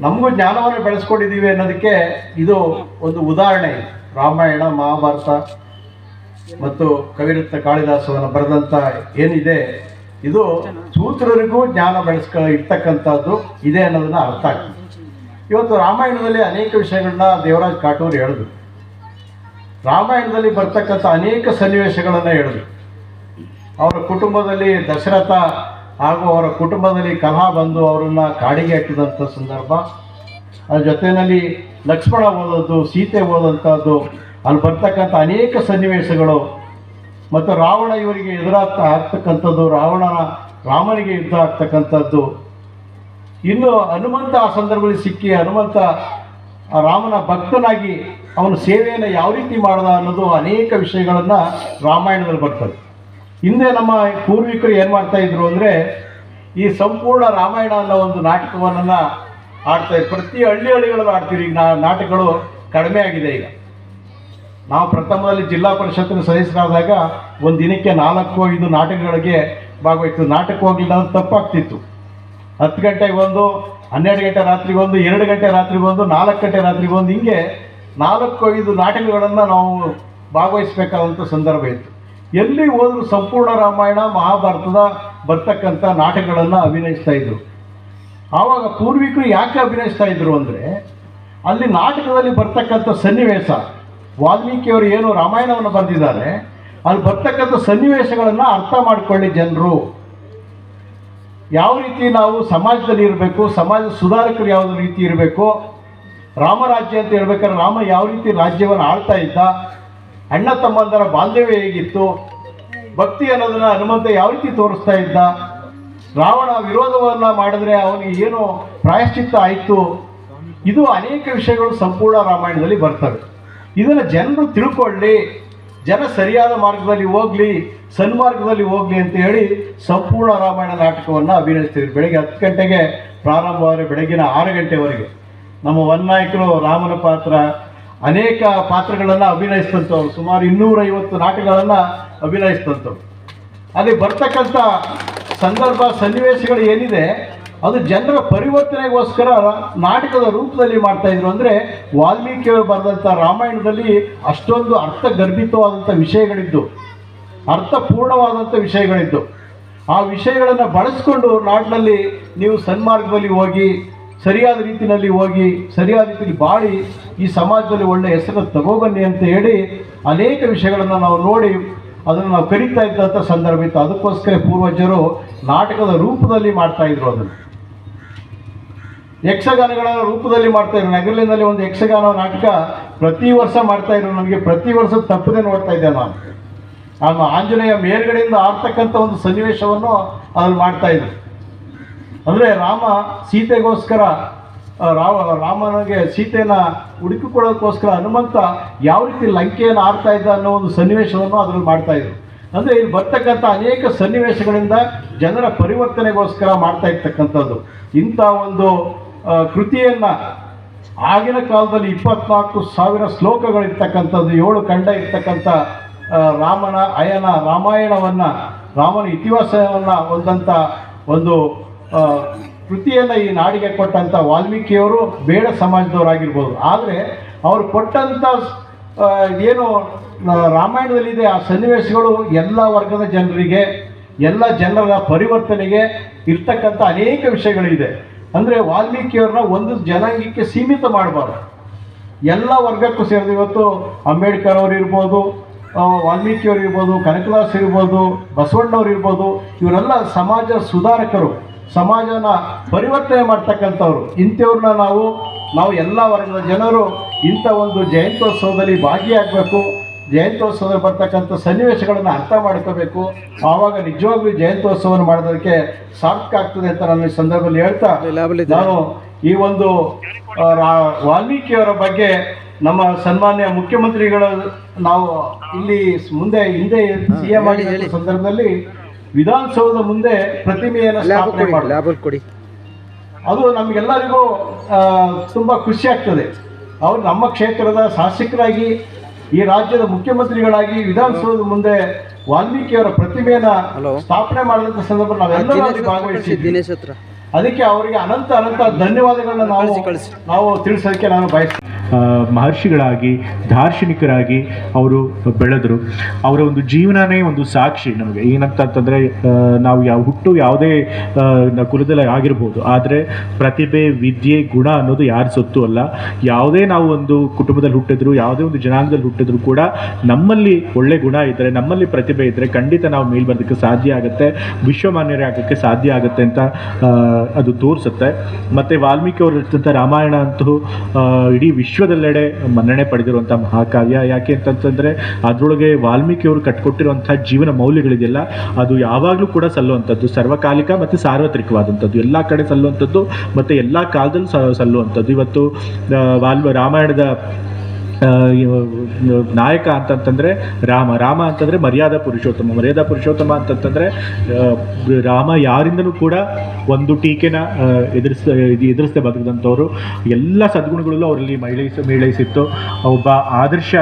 ನಮಗೂ ಜ್ಞಾನವನ್ನು ಬೆಳೆಸ್ಕೊಂಡಿದ್ದೀವಿ ಅನ್ನೋದಕ್ಕೆ ಇದು ಒಂದು ಉದಾಹರಣೆ. ರಾಮಾಯಣ, ಮಹಾಭಾರತ ಮತ್ತು ಕವಿರತ್ನ ಕಾಳಿದಾಸವನ್ನು ಬರೆದಂಥ ಏನಿದೆ, ಇದು ಸೂತ್ರರಿಗೂ ಜ್ಞಾನ ಬೆಳೆಸ್ಕ ಇರ್ತಕ್ಕಂಥದ್ದು ಇದೆ ಅನ್ನೋದನ್ನ ಅರ್ಥ ಆಗ್ತದೆ ಇವತ್ತು ರಾಮಾಯಣದಲ್ಲಿ ಅನೇಕ ವಿಷಯಗಳನ್ನ ದೇವರಾಜ್ ಕಾಟೂರು ಹೇಳಿದ್ರು. ರಾಮಾಯಣದಲ್ಲಿ ಬರ್ತಕ್ಕಂಥ ಅನೇಕ ಸನ್ನಿವೇಶಗಳನ್ನು ಹೇಳಿದ್ರು. ಅವರ ಕುಟುಂಬದಲ್ಲಿ ದಶರಥ ಹಾಗೂ ಅವರ ಕುಟುಂಬದಲ್ಲಿ ಕಲಹ ಬಂದು ಅವರನ್ನು ಕಾಡಿಗೆ ಹಾಕಿದಂಥ ಸಂದರ್ಭ, ಅದರ ಜೊತೆಯಲ್ಲಿ ಲಕ್ಷ್ಮಣ ಓದೋದು, ಸೀತೆ ಓದಂಥದ್ದು ಅಲ್ಲಿ ಬರ್ತಕ್ಕಂಥ ಅನೇಕ ಸನ್ನಿವೇಶಗಳು. ಮತ್ತು ರಾವಣ ಇವರಿಗೆ ಎದುರಾಗ್ತಾ ಆಗ್ತಕ್ಕಂಥದ್ದು ರಾವಣನ ರಾಮನಿಗೆ ಯುದ್ಧ ಆಗ್ತಕ್ಕಂಥದ್ದು ಇನ್ನು ಹನುಮಂತ ಆ ಸಂದರ್ಭದಲ್ಲಿ ಸಿಕ್ಕಿ ಹನುಮಂತ ರಾಮನ ಭಕ್ತನಾಗಿ ಅವನ ಸೇವೆಯನ್ನು ಯಾವ ರೀತಿ ಮಾಡ್ದ ಅನ್ನೋದು ಅನೇಕ ವಿಷಯಗಳನ್ನು ರಾಮಾಯಣದಲ್ಲಿ ಬರ್ತದೆ. ಹಿಂದೆ ನಮ್ಮ ಪೂರ್ವಿಕರು ಏನು ಮಾಡ್ತಾ ಇದ್ರು ಅಂದರೆ, ಈ ಸಂಪೂರ್ಣ ರಾಮಾಯಣ ಅನ್ನೋ ಒಂದು ನಾಟಕವನ್ನು ಆಡ್ತಾ ಪ್ರತಿ ಹಳ್ಳಿ ಹಳ್ಳಿಗಳಲ್ಲಿ ಆಡ್ತೀವಿ ಈಗ ನಾಟಕಗಳು ಕಡಿಮೆ ಆಗಿದೆ ಈಗ. ನಾವು ಪ್ರಥಮದಲ್ಲಿ ಜಿಲ್ಲಾ ಪರಿಷತ್ತಿನ ಸದಸ್ಯರಾದಾಗ ಒಂದು ದಿನಕ್ಕೆ ನಾಲ್ಕು ಐದು ನಾಟಕಗಳಿಗೆ ಭಾಗವಹಿಸ್ತು ನಾಟಕ ಹೋಗಲಿಲ್ಲ ಅಂತ ತಪ್ಪಾಗ್ತಿತ್ತು. ಹತ್ತು ಗಂಟೆಗೆ ಒಂದು ಹನ್ನೆರಡು ಗಂಟೆ ರಾತ್ರಿಗೆ ಒಂದು ಎರಡು ಗಂಟೆ ರಾತ್ರಿಗೆ ಒಂದು ನಾಲ್ಕು ಗಂಟೆ ರಾತ್ರಿಗೆ ಒಂದು ಹಿಂಗೆ ನಾಲ್ಕು ಐದು ನಾಟಕಗಳನ್ನು ನಾವು ಭಾಗವಹಿಸಬೇಕಾದಂಥ ಸಂದರ್ಭ ಇತ್ತು. ಎಲ್ಲಿ ಹೋದರೂ ಸಂಪೂರ್ಣ ರಾಮಾಯಣ, ಮಹಾಭಾರತದ ಬರ್ತಕ್ಕಂಥ ನಾಟಕಗಳನ್ನು ಅಭಿನಯಿಸ್ತಾ ಇದ್ರು. ಆವಾಗ ಪೂರ್ವಿಕರು ಯಾಕೆ ಅಭಿನಯಿಸ್ತಾ ಇದ್ರು ಅಂದರೆ, ಅಲ್ಲಿ ನಾಟಕದಲ್ಲಿ ಬರ್ತಕ್ಕಂಥ ಸನ್ನಿವೇಶ ವಾಲ್ಮೀಕಿಯವರು ಏನು ರಾಮಾಯಣವನ್ನು ಬರೆದಿದ್ದಾರೆ, ಅಲ್ಲಿ ಬರ್ತಕ್ಕಂಥ ಸನ್ನಿವೇಶಗಳನ್ನು ಅರ್ಥ ಮಾಡಿಕೊಳ್ಳಿ ಜನರು. ಯಾವ ರೀತಿ ನಾವು ಸಮಾಜದಲ್ಲಿ ಇರಬೇಕು ಸಮಾಜ ಸುಧಾರಕರು ಯಾವ ರೀತಿ ಇರಬೇಕು ರಾಮರಾಜ್ಯ ಅಂತ ಹೇಳ್ಬೇಕಾದ್ರೆ ರಾಮ ಯಾವ ರೀತಿ ರಾಜ್ಯವನ್ನು ಆಳ್ತಾ ಇದ್ದ, ಅಣ್ಣ ತಮ್ಮಂದರ ಬಾಂಧವ್ಯ ಹೇಗಿತ್ತು, ಭಕ್ತಿ ಅನ್ನೋದನ್ನ ಹನುಮಂತ ಯಾವ ರೀತಿ ತೋರಿಸ್ತಾ ಇದ್ದ, ರಾವಣ ವಿರೋಧವನ್ನು ಮಾಡಿದ್ರೆ ಅವನಿಗೆ ಏನು ಪ್ರಾಯಶ್ಚಿತ್ತ ಆಯಿತು, ಇದು ಅನೇಕ ವಿಷಯಗಳು ಸಂಪೂರ್ಣ ರಾಮಾಯಣದಲ್ಲಿ ಬರ್ತವೆ. ಇದನ್ನು ಜನರು ತಿಳ್ಕೊಳ್ಳಿ, ಜನ ಸರಿಯಾದ ಮಾರ್ಗದಲ್ಲಿ ಹೋಗ್ಲಿ ಸನ್ಮಾರ್ಗದಲ್ಲಿ ಹೋಗ್ಲಿ ಅಂತ ಹೇಳಿ ಸಂಪೂರ್ಣ ರಾಮಾಯಣ ನಾಟಕವನ್ನು ಅಭಿನಯಿಸ್ತೀವಿ. ಬೆಳಗ್ಗೆ ಹತ್ತು ಗಂಟೆಗೆ ಪ್ರಾರಂಭವಾದರೆ ಬೆಳಗಿನ ಆರು ಗಂಟೆವರೆಗೆ. ನಮ್ಮ ವನ್ನಾಯಕರು, ರಾಮನ ಪಾತ್ರ, ಅನೇಕ ಪಾತ್ರಗಳನ್ನು ಅಭಿನಯಿಸ್ತಂಥವ್ರು ಸುಮಾರು ಇನ್ನೂರೈವತ್ತು ನಾಟಕಗಳನ್ನು ಅಭಿನಯಿಸ್ತಂಥವ್ರು ಅಲ್ಲಿ ಬರ್ತಕ್ಕಂಥ ಸಂದರ್ಭ, ಸನ್ನಿವೇಶಗಳು ಏನಿದೆ ಅದು ಜನರ ಪರಿವರ್ತನೆಗೋಸ್ಕರ ನಾಟಕದ ರೂಪದಲ್ಲಿ ಮಾಡ್ತಾ ಇದ್ರು ಅಂದರೆ ವಾಲ್ಮೀಕಿಯವರು ಬರೆದಂಥ ರಾಮಾಯಣದಲ್ಲಿ ಅಷ್ಟೊಂದು ಅರ್ಥ ಗರ್ಭಿತವಾದಂಥ ವಿಷಯಗಳಿದ್ದು ಅರ್ಥಪೂರ್ಣವಾದಂಥ ವಿಷಯಗಳಿದ್ದು. ಆ ವಿಷಯಗಳನ್ನು ಬಳಸ್ಕೊಂಡು ನಾಡಿನಲ್ಲಿ ನೀವು ಸನ್ಮಾರ್ಗದಲ್ಲಿ ಹೋಗಿ, ಸರಿಯಾದ ರೀತಿಯಲ್ಲಿ ಹೋಗಿ, ಸರಿಯಾದ ರೀತಿಯಲ್ಲಿ ಬಾಳಿ, ಈ ಸಮಾಜದಲ್ಲಿ ಒಳ್ಳೆಯ ಹೆಸರು ತಗೋಬನ್ನಿ ಅಂತ ಹೇಳಿ ಅನೇಕ ವಿಷಯಗಳನ್ನು ನಾವು ನೋಡಿ ಅದನ್ನು ನಾವು ಕರೀತಾ ಇದ್ದಂಥ ಸಂದರ್ಭ ಇತ್ತು. ಅದಕ್ಕೋಸ್ಕರ ಪೂರ್ವಜರು ನಾಟಕದ ರೂಪದಲ್ಲಿ ಮಾಡ್ತಾ ಇದ್ರು ಅದನ್ನು. ಯಕ್ಷಗಾನಗಳ ರೂಪದಲ್ಲಿ ಮಾಡ್ತಾ ಇದ್ರು. ನಗರಲಿನಲ್ಲಿ ಒಂದು ಯಕ್ಷಗಾನ ನಾಟಕ ಪ್ರತಿ ವರ್ಷ ಮಾಡ್ತಾ ಇದ್ರು. ನನಗೆ ಪ್ರತಿ ವರ್ಷ ತಪ್ಪದೆ ನೋಡ್ತಾ ಇದ್ದೆ ನಾನು. ಆ ಆಂಜನೇಯ ಮೇಲ್ಗಡೆಯಿಂದ ಆಡ್ತಕ್ಕಂಥ ಒಂದು ಸನ್ನಿವೇಶವನ್ನು ಅಲ್ಲಿ ಮಾಡ್ತಾ ಇದ್ರು ಅಂದರೆ ರಾಮ ಸೀತೆಗೋಸ್ಕರ ರಾವ ರಾಮನಿಗೆ ಸೀತೆಯನ್ನು ಹುಡುಕಿಕೊಳ್ಳೋದಕ್ಕೋಸ್ಕರ ಹನುಮಂತ ಯಾವ ರೀತಿ ಲಂಕೆಯನ್ನು ಆಡ್ತಾ ಇದ್ದ ಅನ್ನೋ ಒಂದು ಸನ್ನಿವೇಶವನ್ನು ಅದರಲ್ಲಿ ಮಾಡ್ತಾ ಇದ್ರು. ಅಂದರೆ ಇಲ್ಲಿ ಬರ್ತಕ್ಕಂಥ ಅನೇಕ ಸನ್ನಿವೇಶಗಳಿಂದ ಜನರ ಪರಿವರ್ತನೆಗೋಸ್ಕರ ಮಾಡ್ತಾ ಇರ್ತಕ್ಕಂಥದ್ದು. ಇಂಥ ಒಂದು ಕೃತಿಯನ್ನು ಆಗಿನ ಕಾಲದಲ್ಲಿ ಇಪ್ಪತ್ನಾಲ್ಕು ಸಾವಿರ ಶ್ಲೋಕಗಳಿರ್ತಕ್ಕಂಥದ್ದು, ಏಳು ಖಂಡ ಇರ್ತಕ್ಕಂಥ ರಾಮನ ಅಯನ ರಾಮಾಯಣವನ್ನು, ರಾಮನ ಇತಿಹಾಸವನ್ನು ಹೊಂದಂಥ ಒಂದು ಕೃತಿಯನ್ನು ಈ ನಾಡಿಗೆ ಕೊಟ್ಟಂಥ ವಾಲ್ಮೀಕಿಯವರು ಬೇಡ ಸಮಾಜದವರಾಗಿರ್ಬೋದು. ಆದರೆ ಅವರು ಕೊಟ್ಟಂಥ ಏನು ರಾಮಾಯಣದಲ್ಲಿದೆ, ಆ ಸನ್ನಿವೇಶಗಳು ಎಲ್ಲ ವರ್ಗದ ಜನರಿಗೆ, ಎಲ್ಲ ಜನರ ಪರಿವರ್ತನೆಗೆ ಇರ್ತಕ್ಕಂಥ ಅನೇಕ ವಿಷಯಗಳಿದೆ. ಅಂದರೆ ವಾಲ್ಮೀಕಿಯವ್ರನ್ನ ಒಂದು ಜನಾಂಗಕ್ಕೆ ಸೀಮಿತ ಮಾಡಬಾರ್ದು. ಎಲ್ಲ ವರ್ಗಕ್ಕೂ ಸೇರಿದ ಇವತ್ತು ಅಂಬೇಡ್ಕರ್ ಅವರು ಇರ್ಬೋದು ವಾಲ್ಮೀಕಿಯವ್ರು ಇರ್ಬೋದು, ಕನಕದಾಸ್ ಇರ್ಬೋದು, ಬಸವಣ್ಣವ್ರು ಇರ್ಬೋದು, ಇವರೆಲ್ಲ ಸಮಾಜ ಸುಧಾರಕರು. ಸಮಾಜನ ಪರಿವರ್ತನೆ ಮಾಡ್ತಕ್ಕಂಥವ್ರು. ಇಂಥವ್ರನ್ನ ನಾವು ನಾವು ಎಲ್ಲ ವರ್ಗದ ಜನರು ಇಂಥ ಒಂದು ಜಯಂತ್ಯೋತ್ಸವದಲ್ಲಿ ಭಾಗಿಯಾಗಬೇಕು. ಜಯಂತ್ಯೋತ್ಸವದಲ್ಲಿ ಬರ್ತಕ್ಕಂಥ ಸನ್ನಿವೇಶಗಳನ್ನು ಅರ್ಥ ಮಾಡ್ಕೋಬೇಕು. ಆವಾಗ ನಿಜವಾಗ್ಲೂ ಜಯಂತ್ಯೋತ್ಸವವನ್ನು ಮಾಡೋದಕ್ಕೆ ಸಾರ್ಥಕ ಆಗ್ತದೆ ಅಂತ ನಾನು ಈ ಸಂದರ್ಭದಲ್ಲಿ ಹೇಳ್ತಾ ನಾನು ಈ ಒಂದು ವಾಲ್ಮೀಕಿಯವರ ಬಗ್ಗೆ ನಮ್ಮ ಸನ್ಮಾನ್ಯ ಮುಖ್ಯಮಂತ್ರಿಗಳು ನಾವು ಇಲ್ಲಿ ಮುಂದೆ ಹಿಂದೆ ಸಿ ಎಂ ಆಗಿದ್ದ ಸಂದರ್ಭದಲ್ಲಿ ವಿಧಾನಸೌಧದ ಮುಂದೆ ಪ್ರತಿಮೆಯನ್ನು ಸ್ಥಾಪನೆ ಕೊಡಿ ಅದು ನಮಗೆಲ್ಲರಿಗೂ ತುಂಬಾ ಖುಷಿ ಆಗ್ತದೆ. ಅವರು ನಮ್ಮ ಕ್ಷೇತ್ರದ ಶಾಸಕರಾಗಿ ಈ ರಾಜ್ಯದ ಮುಖ್ಯಮಂತ್ರಿಗಳಾಗಿ ವಿಧಾನಸೌಧದ ಮುಂದೆ ವಾಲ್ಮೀಕಿಯವರ ಪ್ರತಿಮೆಯನ್ನ ಸ್ಥಾಪನೆ ಮಾಡಿದಂಥ ಸಂದರ್ಭ ನಾವೆಲ್ಲರೂ ಅಲ್ಲಿ ಭಾಗವಹಿಸಿದ್ವಿ ಅದಕ್ಕೆ ಅವರಿಗೆ ಅನಂತ ಅನಂತ ಧನ್ಯವಾದಗಳನ್ನ ನಾವು ನಾವು ತಿಳಿಸೋದಕ್ಕೆ ನಾನು ಬಯಸ್ತೀನಿ. ಮಹರ್ಷಿಗಳಾಗಿ, ದಾರ್ಶನಿಕರಾಗಿ ಅವರು ಬೆಳೆದರು. ಅವರ ಒಂದು ಜೀವನನೇ ಒಂದು ಸಾಕ್ಷಿ ನಮಗೆ. ಏನಂತಂತಂದರೆ ನಾವು ಯಾವ ಹುಟ್ಟು ಯಾವುದೇ ಕುಲದಲ್ಲಿ ಆಗಿರ್ಬೋದು. ಆದರೆ ಪ್ರತಿಭೆ, ವಿದ್ಯೆ, ಗುಣ ಅನ್ನೋದು ಯಾರು ಸೊತ್ತು ಅಲ್ಲ. ಯಾವುದೇ ನಾವು ಒಂದು ಕುಟುಂಬದಲ್ಲಿ ಹುಟ್ಟಿದ್ರು, ಯಾವುದೇ ಒಂದು ಜನಾಂಗದಲ್ಲಿ ಹುಟ್ಟಿದ್ರು ಕೂಡ ನಮ್ಮಲ್ಲಿ ಒಳ್ಳೆ ಗುಣ ಇದ್ದರೆ ನಮ್ಮಲ್ಲಿ ಪ್ರತಿಭೆ ಇದ್ದರೆ ಖಂಡಿತ ನಾವು ಮೇಲ್ ಬರೋದಕ್ಕೆ ಸಾಧ್ಯ ಆಗುತ್ತೆ. ವಿಶ್ವಮಾನ್ಯರೇ ಆಗೋಕ್ಕೆ ಸಾಧ್ಯ ಆಗುತ್ತೆ ಅಂತ ಅದು ತೋರಿಸುತ್ತೆ. ಮತ್ತು ವಾಲ್ಮೀಕಿ ಅವರು ಇರ್ತಂಥ ರಾಮಾಯಣ ಅಂತೂ ಇಡೀ ಇಡೀ ವಿಶ್ವದೆಲ್ಲೆಡೆ ಮನ್ನಣೆ ಪಡೆದಿರುವಂಥ ಮಹಾಕಾವ್ಯ. ಯಾಕೆ ಅಂತಂತಂದರೆ ಅದರೊಳಗೆ ವಾಲ್ಮೀಕಿಯವರು ಕಟ್ಕೊಟ್ಟಿರುವಂಥ ಜೀವನ ಮೌಲ್ಯಗಳಿದೆಯಲ್ಲ, ಅದು ಯಾವಾಗಲೂ ಕೂಡ ಸಲ್ಲುವಂಥದ್ದು. ಸರ್ವಕಾಲಿಕ ಮತ್ತು ಸಾರ್ವತ್ರಿಕವಾದಂಥದ್ದು. ಎಲ್ಲ ಕಡೆ ಸಲ್ಲುವಂಥದ್ದು, ಮತ್ತು ಎಲ್ಲ ಕಾಲದಲ್ಲೂ ಸಲ್ಲುವಂಥದ್ದು. ಇವತ್ತು ವಾಲ್ಮ, ರಾಮಾಯಣದ ನಾಯಕ ಅಂತಂತಂದರೆ ರಾಮ. ರಾಮ ಅಂತಂದರೆ ಮರ್ಯಾದಾ ಪುರುಷೋತ್ತಮ. ಮರ್ಯಾದಾ ಪುರುಷೋತ್ತಮ ಅಂತಂತಂದರೆ ರಾಮ ಯಾರಿಂದನೂ ಕೂಡ ಒಂದು ಟೀಕೆನ ಎದುರಿಸ ಎದುರಿಸದೆ ಬದುಕಿದಂಥವ್ರು. ಎಲ್ಲ ಸದ್ಗುಣಗಳಲ್ಲೂ ಅವರಲ್ಲಿ ಮೈಳೈಸ ಮಹಿಳೈಸಿತ್ತು ಒಬ್ಬ ಆದರ್ಶ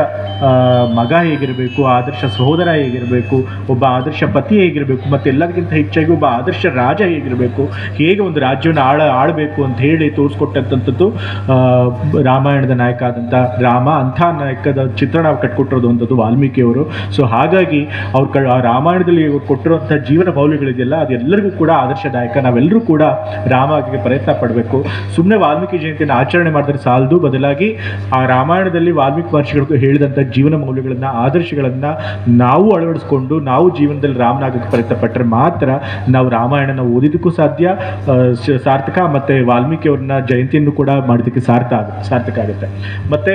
ಮಗ ಹೇಗಿರಬೇಕು, ಆದರ್ಶ ಸಹೋದರ ಹೇಗಿರಬೇಕು, ಒಬ್ಬ ಆದರ್ಶ ಪತಿ ಹೇಗಿರಬೇಕು, ಮತ್ತು ಎಲ್ಲದಕ್ಕಿಂತ ಹೆಚ್ಚಾಗಿ ಒಬ್ಬ ಆದರ್ಶ ರಾಜ ಹೇಗಿರಬೇಕು, ಹೇಗೆ ಒಂದು ರಾಜ್ಯವನ್ನು ಆಳ, ಆಳಬೇಕು ಅಂತ ಹೇಳಿ ತೋರಿಸ್ಕೊಟ್ಟಂಥದ್ದು ರಾಮಾಯಣದ ನಾಯಕ ಆದಂಥ ರಾಮ ಅಂಥ ನಾಯಕದ ಚಿತ್ರಣ ಕಟ್ಕೊಟ್ಟಿರೋದು ಅಂಥದ್ದು ವಾಲ್ಮೀಕಿಯವರು. ಸೊ ಹಾಗಾಗಿ ಅವ್ರು ಕ ರಾಮಾಯಣದಲ್ಲಿ ಅವ್ರು ಕೊಟ್ಟಿರೋಂಥ ಜೀವನ ಮೌಲ್ಯಗಳಿದೆಯಲ್ಲ ಅದೆಲ್ಲರಿಗೂ ಕೂಡ ಆದರ್ಶದಾಯಕ. ನಾವೆಲ್ಲರೂ ಕೂಡ ರಾಮ ಆಗಿ ಪ್ರಯತ್ನ ಪಡಬೇಕು. ಸುಮ್ಮನೆ ವಾಲ್ಮೀಕಿ ಜಯಂತಿಯನ್ನು ಆಚರಣೆ ಮಾಡಿದ್ರೆ ಸಾಲದು ಬದಲಾಗಿ ಆ ರಾಮಾಯಣದಲ್ಲಿ ವಾಲ್ಮೀಕಿ ಮಹರ್ಷಿಗಳು ಹೇಳಿದಂಥ ಜೀವನ ಮೌಲ್ಯಗಳನ್ನು, ಆದರ್ಶಗಳನ್ನು ನಾವು ಅಳವಡಿಸ್ಕೊಂಡು, ನಾವು ಜೀವನದಲ್ಲಿ ರಾಮನಾಗಕ್ಕೆ ಪ್ರಯತ್ನ ಪಟ್ಟರೆ ಮಾತ್ರ ನಾವು ರಾಮಾಯಣನ ಓದಿದ್ದಕ್ಕೂ ಸಾಧ್ಯ. ಸಾರ್ಥಕ. ಮತ್ತು ವಾಲ್ಮೀಕಿಯವ್ರನ್ನ ಜಯಂತಿಯನ್ನು ಕೂಡ ಮಾಡೋದಕ್ಕೆ ಸಾರ್ಥ ಆಗುತ್ತೆ ಸಾರ್ಥಕ ಆಗುತ್ತೆ. ಮತ್ತು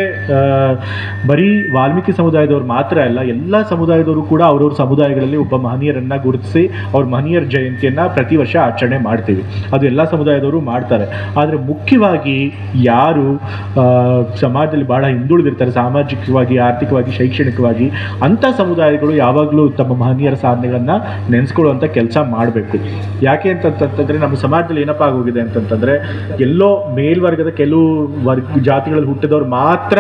ಬರೀ ವಾಲ್ಮೀಕಿ ಸಮುದಾಯದವ್ರು ಮಾತ್ರ ಅಲ್ಲ, ಎಲ್ಲ ಸಮುದಾಯದವರು ಕೂಡ ಅವ್ರವ್ರ ಸಮುದಾಯಗಳಲ್ಲಿ ಒಬ್ಬ ಮಹನೀಯರನ್ನು ಗುರುತಿಸಿ ಅವ್ರ ಮಹನೀಯರ ಜಯಂತಿಯನ್ನು ಪ್ರತಿ ವರ್ಷ ಆಚರಣೆ ಮಾಡ್ತೀವಿ. ಅದು ಎಲ್ಲ ಸಮುದಾಯದವರು ಮಾಡ್ತಾರೆ. ಆದರೆ ಮುಖ್ಯವಾಗಿ ಯಾರು ಸಮಾಜದಲ್ಲಿ ಭಾಳ ಹಿಂದುಳಿದಿರ್ತಾರೆ, ಸಾಮಾಜಿಕವಾಗಿ, ಆರ್ಥಿಕವಾಗಿ, ಶೈಕ್ಷಣಿಕವಾಗಿ, ಅಂಥ ಸಮುದಾಯಗಳು ಯಾವಾಗಲೂ ತಮ್ಮ ಮಹನೀಯರ ಸಾಧನೆಗಳನ್ನು ನೆನೆಸ್ಕೊಳ್ಳುವಂಥ ಕೆಲಸ ಮಾಡಬೇಕು. ಯಾಕೆ ಅಂತಂತಂದರೆ ನಮ್ಮ ಸಮಾಜದಲ್ಲಿ ಏನಪ್ಪ ಆಗೋಗಿದೆ ಅಂತಂತಂದರೆ ಎಲ್ಲೋ ಮೇಲ್ವರ್ಗದ ಕೆಲವು ವರ್ಗ, ಜಾತಿಗಳಲ್ಲಿ ಹುಟ್ಟಿದವರು ಮಾತ್ರ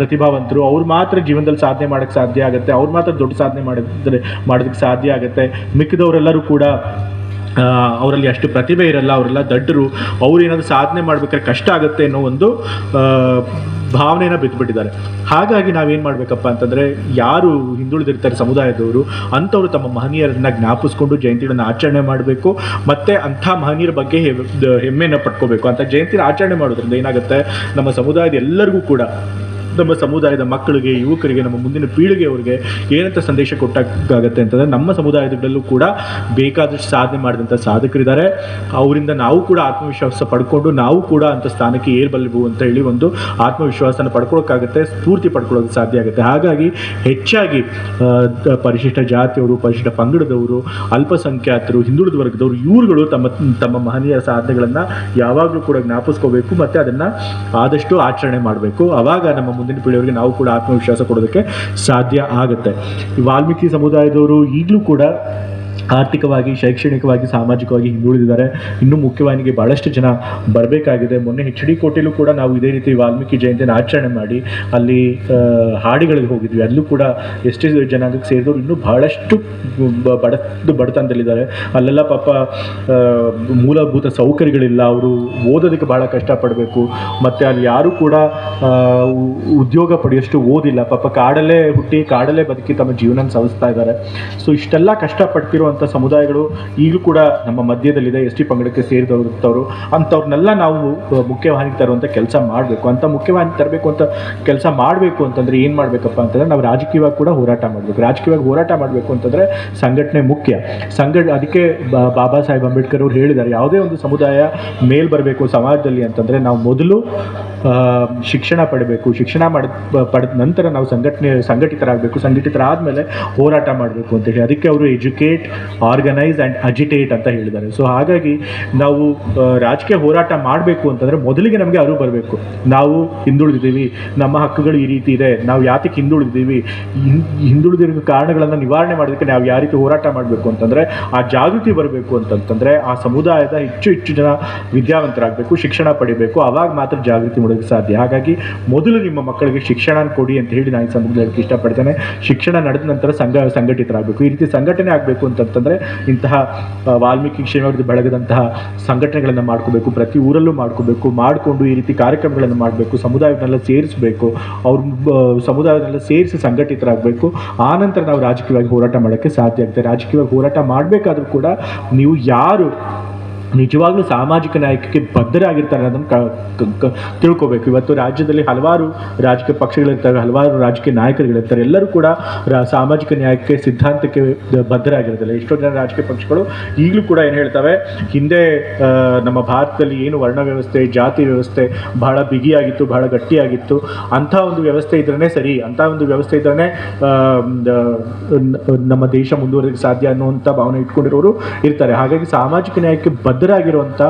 ಪ್ರತಿಭಾವಂತರು, ಅವ್ರು ಮಾತ್ರ ಜೀವನದಲ್ಲಿ ಸಾಧನೆ ಮಾಡೋಕ್ಕೆ ಸಾಧ್ಯ ಆಗುತ್ತೆ, ಅವ್ರು ಮಾತ್ರ ದೊಡ್ಡ ಸಾಧನೆ ಮಾಡಿದ್ರೆ, ಮಾಡೋದಕ್ಕೆ ಸಾಧ್ಯ ಆಗುತ್ತೆ. ಮಿಕ್ಕಿದವರೆಲ್ಲರೂ ಕೂಡ ಅವರಲ್ಲಿ ಅಷ್ಟು ಪ್ರತಿಭೆ ಇರಲ್ಲ, ಅವರೆಲ್ಲ ದಡ್ಡರು ಅವ್ರು ಏನಾದರೂ ಸಾಧನೆ ಮಾಡ್ಬೇಕಾದ್ರೆ ಕಷ್ಟ ಆಗುತ್ತೆ ಅನ್ನೋ ಒಂದು ಭಾವನೆಯನ್ನು ಬಿದ್ದುಬಿಟ್ಟಿದ್ದಾರೆ ಹಾಗಾಗಿ ನಾವೇನು ಮಾಡಬೇಕಪ್ಪ ಅಂತಂದರೆ, ಯಾರು ಹಿಂದುಳಿದಿರ್ತಾರೆ ಸಮುದಾಯದವರು, ಅಂಥವ್ರು ತಮ್ಮ ಮಹನೀಯರನ್ನ ಜ್ಞಾಪಿಸ್ಕೊಂಡು ಜಯಂತಿಗಳನ್ನು ಆಚರಣೆ ಮಾಡಬೇಕು, ಮತ್ತು ಅಂಥ ಮಹನೀಯರ ಬಗ್ಗೆ ಹೆಮ್ಮೆಯನ್ನು ಪಡ್ಕೋಬೇಕು ಅಂತ ಜಯಂತಿನ ಆಚರಣೆ ಮಾಡೋದ್ರಿಂದ ಏನಾಗುತ್ತೆ, ನಮ್ಮ ಸಮುದಾಯದ ಎಲ್ಲರಿಗೂ ಕೂಡ ನಮ್ಮ ಸಮುದಾಯದ ಮಕ್ಕಳಿಗೆ, ಯುವಕರಿಗೆ, ನಮ್ಮ ಮುಂದಿನ ಪೀಳಿಗೆಯವರಿಗೆ ಏನಂತ ಸಂದೇಶ ಕೊಟ್ಟಾಗುತ್ತೆ ಅಂತಂದರೆ ನಮ್ಮ ಸಮುದಾಯದಲ್ಲೂ ಕೂಡ ಬೇಕಾದಷ್ಟು ಸಾಧನೆ ಮಾಡಿದಂಥ ಸಾಧಕರಿದ್ದಾರೆ. ಅವರಿಂದ ನಾವು ಕೂಡ ಆತ್ಮವಿಶ್ವಾಸ ಪಡ್ಕೊಂಡು ನಾವು ಕೂಡ ಅಂಥ ಸ್ಥಾನಕ್ಕೆ ಏರ್ಬಲ್ಲವು ಅಂತ ಹೇಳಿ ಒಂದು ಆತ್ಮವಿಶ್ವಾಸನ ಪಡ್ಕೊಳ್ಳೋಕ್ಕಾಗುತ್ತೆ ಸ್ಫೂರ್ತಿ ಪಡ್ಕೊಳ್ಳೋಕೆ ಸಾಧ್ಯ ಆಗುತ್ತೆ. ಹಾಗಾಗಿ ಹೆಚ್ಚಾಗಿ ಪರಿಶಿಷ್ಟ ಜಾತಿಯವರು, ಪರಿಶಿಷ್ಟ ಪಂಗಡದವರು, ಅಲ್ಪಸಂಖ್ಯಾತರು, ಹಿಂದುಳಿದ ವರ್ಗದವರು, ಇವರುಗಳು ತಮ್ಮ ತಮ್ಮ ಮಹನೀಯ ಸಾಧನೆಗಳನ್ನು ಯಾವಾಗಲೂ ಕೂಡ ಜ್ಞಾಪಿಸ್ಕೋಬೇಕು, ಮತ್ತು ಅದನ್ನು ಆದಷ್ಟು ಆಚರಣೆ ಮಾಡಬೇಕು. ಆವಾಗ ನಮ್ಮ ಮುಂದಿನ ಪೀಳಿಗೆಗೆ ನಾವು ಕೂಡ ಆತ್ಮವಿಶ್ವಾಸ ಕೊಡೋದಕ್ಕೆ ಸಾಧ್ಯ ಆಗುತ್ತೆ. ವಾಲ್ಮೀಕಿ ಸಮುದಾಯದವರು ಈಗಲೂ ಕೂಡ ಆರ್ಥಿಕವಾಗಿ, ಶೈಕ್ಷಣಿಕವಾಗಿ, ಸಾಮಾಜಿಕವಾಗಿ ಹಿಂದುಳಿದಿದ್ದಾರೆ. ಇನ್ನೂ ಮುಖ್ಯವಾಹಿನಿಗೆ ಭಾಳಷ್ಟು ಜನ ಬರಬೇಕಾಗಿದೆ. ಮೊನ್ನೆ ಹೆಚ್ ಡಿ ಕೋಟೆಲೂ ಕೂಡ ನಾವು ಇದೇ ರೀತಿ ವಾಲ್ಮೀಕಿ ಜಯಂತಿಯನ್ನು ಆಚರಣೆ ಮಾಡಿ ಅಲ್ಲಿ ಹಾಡಿಗಳಿಗೆ ಹೋಗಿದ್ವಿ. ಅಲ್ಲೂ ಕೂಡ ಎಷ್ಟೇ ಜನಾಂಗಕ್ಕೆ ಸೇರಿದವರು ಇನ್ನೂ ಬಹಳಷ್ಟು ಬಡ ಬಡತನದಲ್ಲಿದ್ದಾರೆ. ಅಲ್ಲೆಲ್ಲ ಪಾಪ ಮೂಲಭೂತ ಸೌಕರ್ಯಗಳಿಲ್ಲ. ಅವರು ಓದೋದಕ್ಕೆ ಭಾಳ ಕಷ್ಟಪಡಬೇಕು. ಮತ್ತು ಅಲ್ಲಿ ಯಾರೂ ಕೂಡ ಉದ್ಯೋಗ ಪಡೆಯೋಷ್ಟು ಓದಿಲ್ಲ. ಪಾಪ ಕಾಡಲ್ಲೇ ಹುಟ್ಟಿ, ಕಾಡಲ್ಲೇ ಬದುಕಿ ತಮ್ಮ ಜೀವನ ಸವಿಸ್ತಾ ಇದ್ದಾರೆ. ಸೊ, ಇಷ್ಟೆಲ್ಲ ಕಷ್ಟಪಡ್ತಿರುವಂಥ ಸಮುದಾಯಗಳು ಈಗಲೂ ಕೂಡ ನಮ್ಮ ಮಧ್ಯದಲ್ಲಿದೆ, ಎಸ್ ಟಿ ಪಂಗಡಕ್ಕೆ ಸೇರಿದವರು ಅಂಥವ್ರನ್ನೆಲ್ಲ ನಾವು ಮುಖ್ಯವಾಹಿನಿಗೆ ತರುವಂಥ ಕೆಲಸ ಮಾಡಬೇಕು. ಅಂತ ಮುಖ್ಯವಾಹಿನಿ ತರಬೇಕು ಅಂತ ಕೆಲಸ ಮಾಡಬೇಕು ಅಂತಂದರೆ ಏನು ಮಾಡಬೇಕಪ್ಪ ಅಂತಂದರೆ ನಾವು ರಾಜಕೀಯವಾಗಿ ಕೂಡ ಹೋರಾಟ ಮಾಡಬೇಕು. ರಾಜಕೀಯವಾಗಿ ಹೋರಾಟ ಮಾಡಬೇಕು ಅಂತಂದರೆ ಸಂಘಟನೆ ಮುಖ್ಯ. ಸಂಘಟ ಅದಕ್ಕೆ ಬಾಬಾ ಸಾಹೇಬ್ ಅಂಬೇಡ್ಕರ್ ಅವರು ಹೇಳಿದ್ದಾರೆ, ಯಾವುದೇ ಒಂದು ಸಮುದಾಯ ಮೇಲ್ ಬರಬೇಕು ಸಮಾಜದಲ್ಲಿ ಅಂತಂದರೆ ನಾವು ಮೊದಲು ಶಿಕ್ಷಣ ಪಡಬೇಕು. ಶಿಕ್ಷಣ ಮಾಡ ಪಡೆದ ನಂತರ ನಾವು ಸಂಘಟನೆ, ಸಂಘಟಿತರಾಗಬೇಕು. ಸಂಘಟಿತರಾದಮೇಲೆ ಹೋರಾಟ ಮಾಡಬೇಕು ಅಂತ ಹೇಳಿ. ಅದಕ್ಕೆ ಅವರು ಎಜುಕೇಟ್ ಆರ್ಗನೈಸ್ ಆ್ಯಂಡ್ ಅಜಿಟೇಟ್ ಅಂತ ಹೇಳಿದ್ದಾರೆ. ಸೊ ಹಾಗಾಗಿ ನಾವು ರಾಜಕೀಯ ಹೋರಾಟ ಮಾಡಬೇಕು ಅಂತಂದರೆ ಮೊದಲಿಗೆ ನಮಗೆ ಅರಿವು ಬರಬೇಕು. ನಾವು ಹಿಂದುಳಿದಿದ್ದೀವಿ. ನಮ್ಮ ಹಕ್ಕುಗಳು ಈ ರೀತಿ ಇದೆ. ನಾವು ಯಾತಕ್ಕೆ ಹಿಂದುಳಿದಿದ್ದೀವಿ? ಹಿಂದುಳಿದಿರೋ ಕಾರಣಗಳನ್ನು ನಿವಾರಣೆ ಮಾಡೋದಕ್ಕೆ ನಾವು ಯಾವ ರೀತಿ ಹೋರಾಟ ಮಾಡಬೇಕು ಅಂತಂದರೆ, ಆ ಜಾಗೃತಿ ಬರಬೇಕು ಅಂತಂತಂದರೆ ಆ ಸಮುದಾಯದ ಹೆಚ್ಚು ಹೆಚ್ಚು ಜನ ವಿದ್ಯಾವಂತರಾಗಬೇಕು, ಶಿಕ್ಷಣ ಪಡಿಬೇಕು. ಅವಾಗ ಮಾತ್ರ ಜಾಗೃತಿ ಮಾಡೋದಕ್ಕೆ ಸಾಧ್ಯ. ಹಾಗಾಗಿ ಮೊದಲು ನಿಮ್ಮ ಮಕ್ಕಳಿಗೆ ಶಿಕ್ಷಣ ಕೊಡಿ ಅಂತ ಹೇಳಿ ನಾನು ಹೇಳಕ್ಕೆ ಇಷ್ಟಪಡ್ತೇನೆ. ಶಿಕ್ಷಣ ನಡೆದ ನಂತರ ಸಂಘ, ಸಂಘಟಿತರಾಗಬೇಕು. ಈ ರೀತಿ ಸಂಘಟನೆ ಆಗಬೇಕು ಅಂತಂತಂದರೆ ಇಂತಹ ವಾಲ್ಮೀಕಿ ಕ್ಷೇಮಾಭಿವೃದ್ಧಿ ಬೆಳಗದಂತಹ ಸಂಘಟನೆಗಳನ್ನು ಮಾಡ್ಕೋಬೇಕು, ಪ್ರತಿ ಊರಲ್ಲೂ ಮಾಡ್ಕೋಬೇಕು, ಮಾಡಿಕೊಂಡು ಈ ರೀತಿ ಕಾರ್ಯಕ್ರಮಗಳನ್ನು ಮಾಡಬೇಕು ಸಮುದಾಯವನ್ನೆಲ್ಲ ಸೇರಿಸಬೇಕು, ಅವ್ರ ಸಮುದಾಯದನ್ನೆಲ್ಲ ಸೇರಿಸಿ ಸಂಘಟಿತರಾಗಬೇಕು. ಆನಂತರ ನಂತರ ನಾವು ರಾಜಕೀಯವಾಗಿ ಹೋರಾಟ ಮಾಡೋಕ್ಕೆ ಸಾಧ್ಯ ಆಗುತ್ತೆ ರಾಜಕೀಯವಾಗಿ ಹೋರಾಟ ಮಾಡಬೇಕಾದ್ರೂ ಕೂಡ ನೀವು ಯಾರು ನಿಜವಾಗ್ಲೂ ಸಾಮಾಜಿಕ ನ್ಯಾಯಕ್ಕೆ ಬದ್ಧರಾಗಿರ್ತಾರೆ ಅನ್ನೋದನ್ನು ತಿಳ್ಕೊಬೇಕು. ಇವತ್ತು ರಾಜ್ಯದಲ್ಲಿ ಹಲವಾರು ರಾಜಕೀಯ ಪಕ್ಷಗಳಿರ್ತಾರೆ, ಹಲವಾರು ರಾಜಕೀಯ ನಾಯಕರುಗಳಿರ್ತಾರೆ. ಎಲ್ಲರೂ ಕೂಡ ಸಾಮಾಜಿಕ ನ್ಯಾಯಕ್ಕೆ, ಸಿದ್ಧಾಂತಕ್ಕೆ ಬದ್ಧರಾಗಿರೋದಿಲ್ಲ. ಎಷ್ಟೋ ಜನ ರಾಜಕೀಯ ಪಕ್ಷಗಳು ಈಗಲೂ ಕೂಡ ಏನು ಹೇಳ್ತವೆ, ಹಿಂದೆ ನಮ್ಮ ಭಾರತದಲ್ಲಿ ಏನು ವರ್ಣ ವ್ಯವಸ್ಥೆ, ಜಾತಿ ವ್ಯವಸ್ಥೆ ಬಹಳ ಬಿಗಿಯಾಗಿತ್ತು, ಬಹಳ ಗಟ್ಟಿಯಾಗಿತ್ತು. ಅಂಥ ಒಂದು ವ್ಯವಸ್ಥೆ ಇದ್ರೇ ಸರಿ, ಅಂಥ ಒಂದು ವ್ಯವಸ್ಥೆ ಇದ್ರೇ ನಮ್ಮ ದೇಶ ಮುಂದುವರೆದಕ್ಕೆ ಸಾಧ್ಯ ಅನ್ನುವಂಥ ಭಾವನೆ ಇಟ್ಕೊಂಡಿರೋರು ಇರ್ತಾರೆ. ಹಾಗಾಗಿ ಸಾಮಾಜಿಕ ನ್ಯಾಯಕ್ಕೆ ಬದ್ಧರಾಗಿರುವಂಥ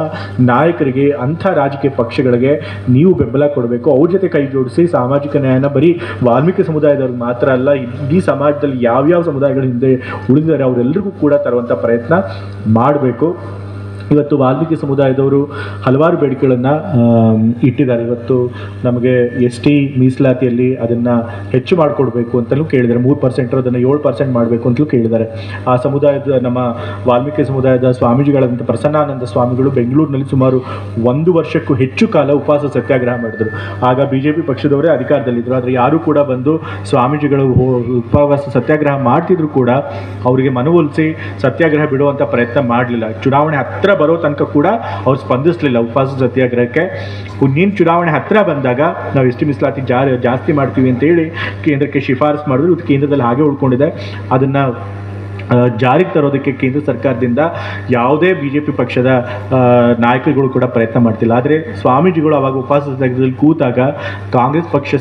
ನಾಯಕರಿಗೆ, ಅಂಥ ರಾಜಕೀಯ ಪಕ್ಷಗಳಿಗೆ ನೀವು ಬೆಂಬಲ ಕೊಡಬೇಕು. ಅವ್ರ ಜೊತೆ ಕೈ ಜೋಡಿಸಿ ಸಾಮಾಜಿಕ ನ್ಯಾಯನ ಬರೀ ವಾಲ್ಮೀಕಿ ಸಮುದಾಯದವ್ರಿಗೆ ಮಾತ್ರ ಅಲ್ಲ, ಇಡೀ ಸಮಾಜದಲ್ಲಿ ಯಾವ್ಯಾವ ಸಮುದಾಯಗಳ ಹಿಂದೆ ಉಳಿದಿದ್ದಾರೆ ಅವರೆಲ್ಲರಿಗೂ ಕೂಡ ತರುವಂಥ ಪ್ರಯತ್ನ ಮಾಡಬೇಕು. ಇವತ್ತು ವಾಲ್ಮೀಕಿ ಸಮುದಾಯದವರು ಹಲವಾರು ಬೇಡಿಕೆಗಳನ್ನು ಇಟ್ಟಿದ್ದಾರೆ. ಇವತ್ತು ನಮಗೆ ಎಸ್ ಟಿ ಮೀಸಲಾತಿಯಲ್ಲಿ ಅದನ್ನು ಹೆಚ್ಚು ಮಾಡಿಕೊಡ್ಬೇಕು ಅಂತಲೂ ಕೇಳಿದ್ದಾರೆ. ಮೂರು ಪರ್ಸೆಂಟ್ ಅದನ್ನು ಏಳು ಪರ್ಸೆಂಟ್ ಮಾಡಬೇಕು ಅಂತಲೂ ಕೇಳಿದ್ದಾರೆ. ಆ ಸಮುದಾಯದ, ನಮ್ಮ ವಾಲ್ಮೀಕಿ ಸಮುದಾಯದ ಸ್ವಾಮೀಜಿಗಳಂತ ಪ್ರಸನ್ನಾನಂದ ಸ್ವಾಮಿಗಳು ಬೆಂಗಳೂರಿನಲ್ಲಿ ಸುಮಾರು ಒಂದು ವರ್ಷಕ್ಕೂ ಹೆಚ್ಚು ಕಾಲ ಉಪವಾಸ ಸತ್ಯಾಗ್ರಹ ಮಾಡಿದರು. ಆಗ ಬಿ ಜೆ ಪಿ ಪಕ್ಷದವರೇ ಅಧಿಕಾರದಲ್ಲಿದ್ದರು ಆದರೆ ಯಾರೂ ಕೂಡ ಬಂದು ಸ್ವಾಮೀಜಿಗಳು ಉಪವಾಸ ಸತ್ಯಾಗ್ರಹ ಮಾಡ್ತಿದ್ರು ಕೂಡ ಅವರಿಗೆ ಮನವೊಲಿಸಿ ಸತ್ಯಾಗ್ರಹ ಬಿಡುವಂಥ ಪ್ರಯತ್ನ ಮಾಡಲಿಲ್ಲ. ಚುನಾವಣೆ ಹತ್ತಿರ ಬರೋ ತನಕ ಕೂಡ ಅವ್ರು ಸ್ಪಂದಿಸಲಿಲ್ಲ. ಉಪವಾಸ ಸತ್ಯಾಗ್ರಹಕ್ಕೆ ನೀನು ಚುನಾವಣೆ ಹತ್ತಿರ ಬಂದಾಗ ನಾವು ಎಷ್ಟು ಮೀಸಲಾತಿ ಜಾ ಜಾಸ್ತಿ ಮಾಡ್ತೀವಿ ಅಂತೇಳಿ ಕೇಂದ್ರಕ್ಕೆ ಶಿಫಾರಸು ಮಾಡಿದ್ರು. ಇದು ಕೇಂದ್ರದಲ್ಲಿ ಹಾಗೆ ಉಳ್ಕೊಂಡಿದೆ. ಅದನ್ನು ಜಾರಿಗೆ ತರೋದಕ್ಕೆ ಕೇಂದ್ರ ಸರ್ಕಾರದಿಂದ ಯಾವುದೇ ಬಿ ಜೆ ಪಿ ಪಕ್ಷದ ನಾಯಕರುಗಳು ಕೂಡ ಪ್ರಯತ್ನ ಮಾಡ್ತಿಲ್ಲ. ಆದರೆ ಸ್ವಾಮೀಜಿಗಳು ಅವಾಗ ಉಪವಾಸ ಸತ್ಯಾಗ್ರಹದಲ್ಲಿ ಕೂತಾಗ ಕಾಂಗ್ರೆಸ್ ಪಕ್ಷ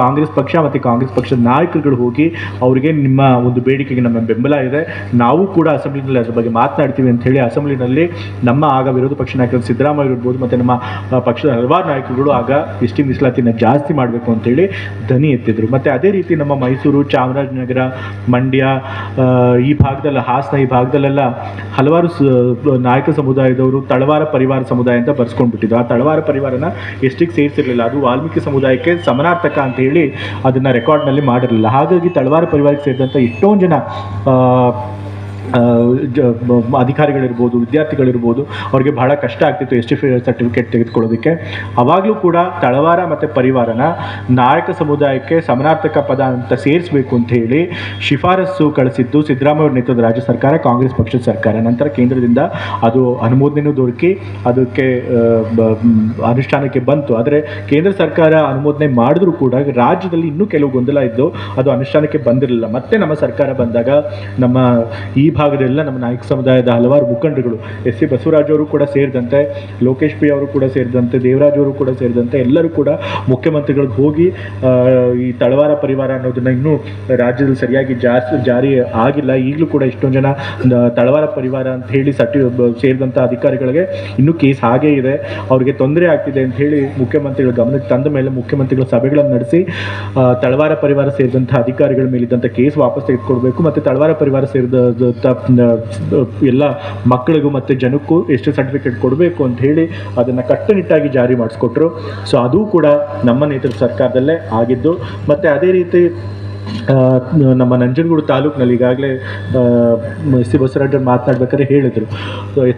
ಕಾಂಗ್ರೆಸ್ ಪಕ್ಷ ಮತ್ತು ಕಾಂಗ್ರೆಸ್ ಪಕ್ಷದ ನಾಯಕರುಗಳು ಹೋಗಿ ಅವರಿಗೆ ನಿಮ್ಮ ಒಂದು ಬೇಡಿಕೆಗೆ ನಮ್ಮ ಬೆಂಬಲ ಇದೆ. ನಾವು ಕೂಡ ಅಸೆಂಬ್ಲಿನಲ್ಲಿ ಅದರ ಬಗ್ಗೆ ಮಾತನಾಡ್ತೀವಿ ಅಂತ ಹೇಳಿ ಅಸೆಂಬ್ಲಿನಲ್ಲಿ ನಮ್ಮ ಆಗ ವಿರೋಧ ಪಕ್ಷ ನಾಯಕರು ಸಿದ್ದರಾಮಯ್ಯ ಇರ್ಬೋದು ಮತ್ತು ನಮ್ಮ ಪಕ್ಷದ ಹಲವಾರು ನಾಯಕರುಗಳು ಆಗ ಎಸ್ ಟಿ ಮೀಸಲಾತಿನ ಜಾಸ್ತಿ ಮಾಡಬೇಕು ಅಂತೇಳಿ ಧ್ವನಿ ಎತ್ತಿದ್ರು. ಮತ್ತು ಅದೇ ರೀತಿ ನಮ್ಮ ಮೈಸೂರು ಚಾಮರಾಜನಗರ, ಮಂಡ್ಯ ಈ ಭಾಗದಲ್ಲಿ, ಹಾಸನ ಈ ಭಾಗದಲ್ಲೆಲ್ಲ ಹಲವಾರು ನಾಯಕ ಸಮುದಾಯದವರು ತಳವಾರ ಪರಿವಾರ ಸಮುದಾಯ ಅಂತ ಬರ್ಸ್ಕೊಂಡ್ಬಿಟ್ಟಿದ್ರು. ಆ ತಳವಾರ ಪರಿವಾರನ ಎಷ್ಟಿಗೆ ಸೇರಿಸಿರಲಿಲ್ಲ. ಅದು ವಾಲ್ಮೀಕಿ ಸಮುದಾಯಕ್ಕೆ ಸಮನಾರ್ಥಕ ಅಂತ ಹೇಳಿ ಅದನ್ನು ರೆಕಾರ್ಡ್ನಲ್ಲಿ ಮಾಡಿರಲಿಲ್ಲ. ಹಾಗಾಗಿ ತಳವಾರ ಪರಿವಾರಕ್ಕೆ ಸೇರಿದಂಥ ಎಷ್ಟೊಂದು ಜನ ಅಧಿಕಾರಿಗಳಿರ್ಬೋದು, ವಿದ್ಯಾರ್ಥಿಗಳಿರ್ಬೋದು, ಅವ್ರಿಗೆ ಬಹಳ ಕಷ್ಟ ಆಗ್ತಿತ್ತು ಎಸ್ ಟಿ ಸರ್ಟಿಫಿಕೇಟ್ ತೆಗೆದುಕೊಳ್ಳೋದಕ್ಕೆ. ಅವಾಗಲೂ ಕೂಡ ತಳವಾರ ಮತ್ತು ಪರಿವಾರನ ನಾಯಕ ಸಮುದಾಯಕ್ಕೆ ಸಮನಾರ್ಥಕ ಪದ ಅಂತ ಸೇರಿಸಬೇಕು ಅಂತ ಹೇಳಿ ಶಿಫಾರಸ್ಸು ಕಳಿಸಿದ್ದು ಸಿದ್ದರಾಮಯ್ಯ ನೇತೃತ್ವದ ರಾಜ್ಯ ಸರ್ಕಾರ, ಕಾಂಗ್ರೆಸ್ ಪಕ್ಷದ ಸರ್ಕಾರ. ನಂತರ ಕೇಂದ್ರದಿಂದ ಅದು ಅನುಮೋದನೆಯೂ ದೊರಕಿ ಅದಕ್ಕೆ ಅನುಷ್ಠಾನಕ್ಕೆ ಬಂತು. ಆದರೆ ಕೇಂದ್ರ ಸರ್ಕಾರ ಅನುಮೋದನೆ ಮಾಡಿದ್ರೂ ಕೂಡ ರಾಜ್ಯದಲ್ಲಿ ಇನ್ನೂ ಕೆಲವು ಗೊಂದಲ ಇದ್ದು ಅದು ಅನುಷ್ಠಾನಕ್ಕೆ ಬಂದಿರಲಿಲ್ಲ. ಮತ್ತೆ ನಮ್ಮ ಸರ್ಕಾರ ಬಂದಾಗ ನಮ್ಮ ಈ ಭಾಗದೆಲ್ಲ ನಮ್ಮ ನಾಯಕ ಸಮುದಾಯದ ಹಲವಾರು ಮುಖಂಡರುಗಳು ಎಸ್ ಸಿ ಬಸವರಾಜ್ ಅವರು ಕೂಡ ಸೇರಿದಂತೆ, ಲೋಕೇಶ್ ಪಿ ಅವರು ಕೂಡ ಸೇರಿದಂತೆ, ದೇವರಾಜ್ ಅವರು ಕೂಡ ಸೇರಿದಂತೆ ಎಲ್ಲರೂ ಕೂಡ ಮುಖ್ಯಮಂತ್ರಿಗಳಿಗೆ ಹೋಗಿ ಈ ತಳವಾರ ಪರಿವಾರ ಅನ್ನೋದನ್ನು ಇನ್ನೂ ರಾಜ್ಯದಲ್ಲಿ ಸರಿಯಾಗಿ ಜಾಸ್ತಿ ಜಾರಿ ಆಗಿಲ್ಲ. ಈಗಲೂ ಕೂಡ ಎಷ್ಟೊಂದು ಜನ ತಳವಾರ ಪರಿವಾರ ಅಂತ ಹೇಳಿ ಸಟ್ಟಿ ಸೇರಿದಂಥ ಅಧಿಕಾರಿಗಳಿಗೆ ಇನ್ನೂ ಕೇಸ್ ಹಾಗೇ ಇದೆ. ಅವರಿಗೆ ತೊಂದರೆ ಆಗ್ತಿದೆ ಅಂತ ಹೇಳಿ ಮುಖ್ಯಮಂತ್ರಿಗಳ ಗಮನಕ್ಕೆ ತಂದ ಮೇಲೆ ಮುಖ್ಯಮಂತ್ರಿಗಳ ಸಭೆಗಳನ್ನು ನಡೆಸಿ ತಳವಾರ ಪರಿವಾರ ಸೇರಿದಂಥ ಅಧಿಕಾರಿಗಳ ಮೇಲಿದ್ದಂಥ ಕೇಸ್ ವಾಪಸ್ ತೆಗೆದುಕೊಡ್ಬೇಕು. ಮತ್ತು ತಳವಾರ ಪರಿವಾರ ಇರುವಂಥ ಎಲ್ಲ ಮಕ್ಕಳಿಗೂ ಮತ್ತು ಜನಕ್ಕೂ ಎಷ್ಟು ಸರ್ಟಿಫಿಕೇಟ್ ಕೊಡಬೇಕು ಅಂತ ಹೇಳಿ ಅದನ್ನು ಕಟ್ಟುನಿಟ್ಟಾಗಿ ಜಾರಿ ಮಾಡಿಸ್ಕೊಟ್ರು. ಸೊ ಅದು ಕೂಡ ನಮ್ಮ ನೇತೃತ್ವ ಸರ್ಕಾರದಲ್ಲೇ ಆಗಿದ್ದು, ಮತ್ತು ಅದೇ ರೀತಿ ನಮ್ಮ ನಂಜನಗೂಡು ತಾಲೂಕಿನಲ್ಲಿ ಈಗಾಗಲೇ ಸಿ ಬಸವರಾಜರು ಮಾತನಾಡ್ಬೇಕಾದ್ರೆ ಹೇಳಿದರು.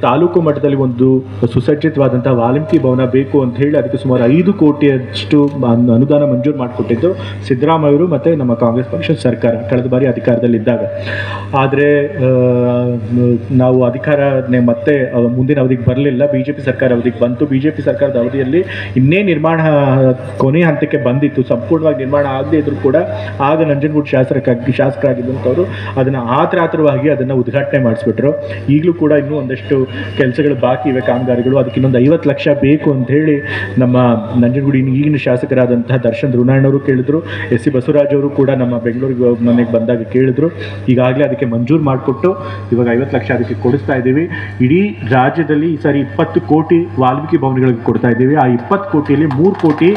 ತಾಲೂಕು ಮಟ್ಟದಲ್ಲಿ ಒಂದು ಸುಸಜ್ಜಿತವಾದಂಥ ವಾಲ್ಮೀಕಿ ಭವನ ಬೇಕು ಅಂತ ಹೇಳಿ ಅದಕ್ಕೆ ಸುಮಾರು ಐದು ಕೋಟಿಯಷ್ಟು ಅನು- ಅನುದಾನ ಮಂಜೂರು ಮಾಡಿಕೊಟ್ಟಿದ್ದು ಸಿದ್ದರಾಮಯ್ಯರು ಮತ್ತು ನಮ್ಮ ಕಾಂಗ್ರೆಸ್ ಪಕ್ಷದ ಸರ್ಕಾರ ಕಳೆದ ಬಾರಿ ಅಧಿಕಾರದಲ್ಲಿದ್ದಾಗ ಆದರೆ ನಾವು ಅಧಿಕಾರ ಮತ್ತೆ ಮುಂದಿನ ಅವಧಿಗೆ ಬರಲಿಲ್ಲ. ಬಿ ಜೆ ಪಿ ಸರ್ಕಾರ ಅವಧಿಗೆ ಬಂತು. ಬಿ ಜೆ ಪಿ ಸರ್ಕಾರದ ಅವಧಿಯಲ್ಲಿ ಇನ್ನೇ ನಿರ್ಮಾಣ, ಕೊನೆ ಹಂತಕ್ಕೆ ಬಂದಿತ್ತು. ಸಂಪೂರ್ಣವಾಗಿ ನಿರ್ಮಾಣ ಆಗದೇ ಇದ್ರೂ ಕೂಡ ಆಗ ನಂಜನಗೂಡು ಶಾಸಕರಾಗಿ ಶಾಸಕರಾಗಿದ್ದಂಥವ್ರು ಅದನ್ನು ಆತರಾತರವಾಗಿ ಅದನ್ನು ಉದ್ಘಾಟನೆ ಮಾಡಿಸ್ಬಿಟ್ರು. ಈಗಲೂ ಕೂಡ ಇನ್ನೂ ಒಂದಷ್ಟು ಕೆಲಸಗಳು ಬಾಕಿ ಇವೆ, ಕಾಮಗಾರಿಗಳು. ಅದಕ್ಕೆ ಇನ್ನೊಂದು ಐವತ್ತು ಲಕ್ಷ ಬೇಕು ಅಂತ ಹೇಳಿ ನಮ್ಮ ನಂಜನಗೂಡಿನ ಈಗಿನ ಶಾಸಕರಾದಂತಹ ದರ್ಶನ್ ರುನಾಣ್ಣವರು ಕೇಳಿದ್ರು. ಎಸ್ ಸಿ ಬಸವರಾಜ್ ಅವರು ಕೂಡ ನಮ್ಮ ಬೆಂಗಳೂರಿಗೆ ಮನೆಗೆ ಬಂದಾಗ ಕೇಳಿದ್ರು. ಈಗಾಗಲೇ ಅದಕ್ಕೆ ಮಂಜೂರು ಮಾಡಿಕೊಟ್ಟು ಇವಾಗ ಐವತ್ತು ಲಕ್ಷ ಅದಕ್ಕೆ ಕೊಡಿಸ್ತಾ ಇದ್ದೀವಿ. ಇಡೀ ರಾಜ್ಯದಲ್ಲಿ ಈ ಸಾರಿ ಇಪ್ಪತ್ತು ಕೋಟಿ ವಾಲ್ಮೀಕಿ ಭವನಗಳಿಗೆ ಕೊಡ್ತಾ ಇದ್ದೀವಿ. ಆ ಇಪ್ಪತ್ತು ಕೋಟಿಯಲ್ಲಿ ಮೂರು ಕೋಟಿ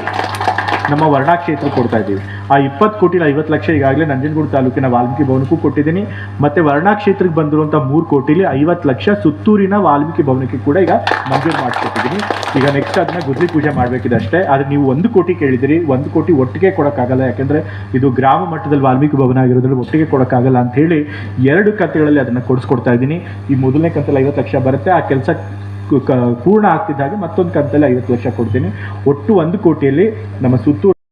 ನಮ್ಮ ವರ್ಣಾ ಕ್ಷೇತ್ರ ಕೊಡ್ತಾ ಇದ್ದೀವಿ. ಆ ಇಪ್ಪತ್ತು ಕೋಟಿಲಿ ಐವತ್ತು ಲಕ್ಷ ಈಗಾಗಲೇ ನಂಜನಗೂಡು ತಾಲೂಕಿನ ವಾಲ್ಮೀಕಿ ಭವನಕ್ಕೂ ಕೊಟ್ಟಿದ್ದೀನಿ. ಮತ್ತೆ ವರ್ಣಾ ಕ್ಷೇತ್ರಕ್ಕೆ ಬಂದಿರುವಂಥ ಮೂರು ಕೋಟಿಲಿ ಐವತ್ತು ಲಕ್ಷ ಸುತ್ತೂರಿನ ವಾಲ್ಮೀಕಿ ಭವನಕ್ಕೆ ಕೂಡ ಈಗ ಮಂಜೂರು ಮಾಡಿಕೊಟ್ಟಿದ್ದೀನಿ. ಈಗ ನೆಕ್ಸ್ಟ್ ಅದನ್ನ ಗುದ್ಲಿ ಪೂಜೆ ಮಾಡಬೇಕಿದೆ ಅಷ್ಟೇ. ಆದರೆ ನೀವು ಒಂದು ಕೋಟಿ ಕೇಳಿದಿರಿ. ಒಂದು ಕೋಟಿ ಒಟ್ಟಿಗೆ ಕೊಡೋಕ್ಕಾಗಲ್ಲ. ಯಾಕೆಂದರೆ ಇದು ಗ್ರಾಮ ಮಟ್ಟದಲ್ಲಿ ವಾಲ್ಮೀಕಿ ಭವನ ಆಗಿರೋದ್ರಲ್ಲಿ ಒಟ್ಟಿಗೆ ಕೊಡೋಕ್ಕಾಗಲ್ಲ ಅಂತ ಹೇಳಿ ಎರಡು ಕಂತುಗಳಲ್ಲಿ ಅದನ್ನು ಕೊಡಿಸ್ಕೊಡ್ತಾ ಇದ್ದೀನಿ. ಈ ಮೊದಲನೇ ಕಂತಲ್ಲಿ ಐವತ್ತು ಲಕ್ಷ ಬರುತ್ತೆ. ಆ ಕೆಲಸ ಪೂರ್ಣ ಆಗ್ತಿದ್ದ ಹಾಗೆ ಮತ್ತೊಂದು ಕಂತಲ್ಲಿ ಐವತ್ತು ಲಕ್ಷ ಕೊಡ್ತೀನಿ. ಒಟ್ಟು ಒಂದು ಕೋಟಿಯಲ್ಲಿ ನಮ್ಮ ಸುತ್ತೂರು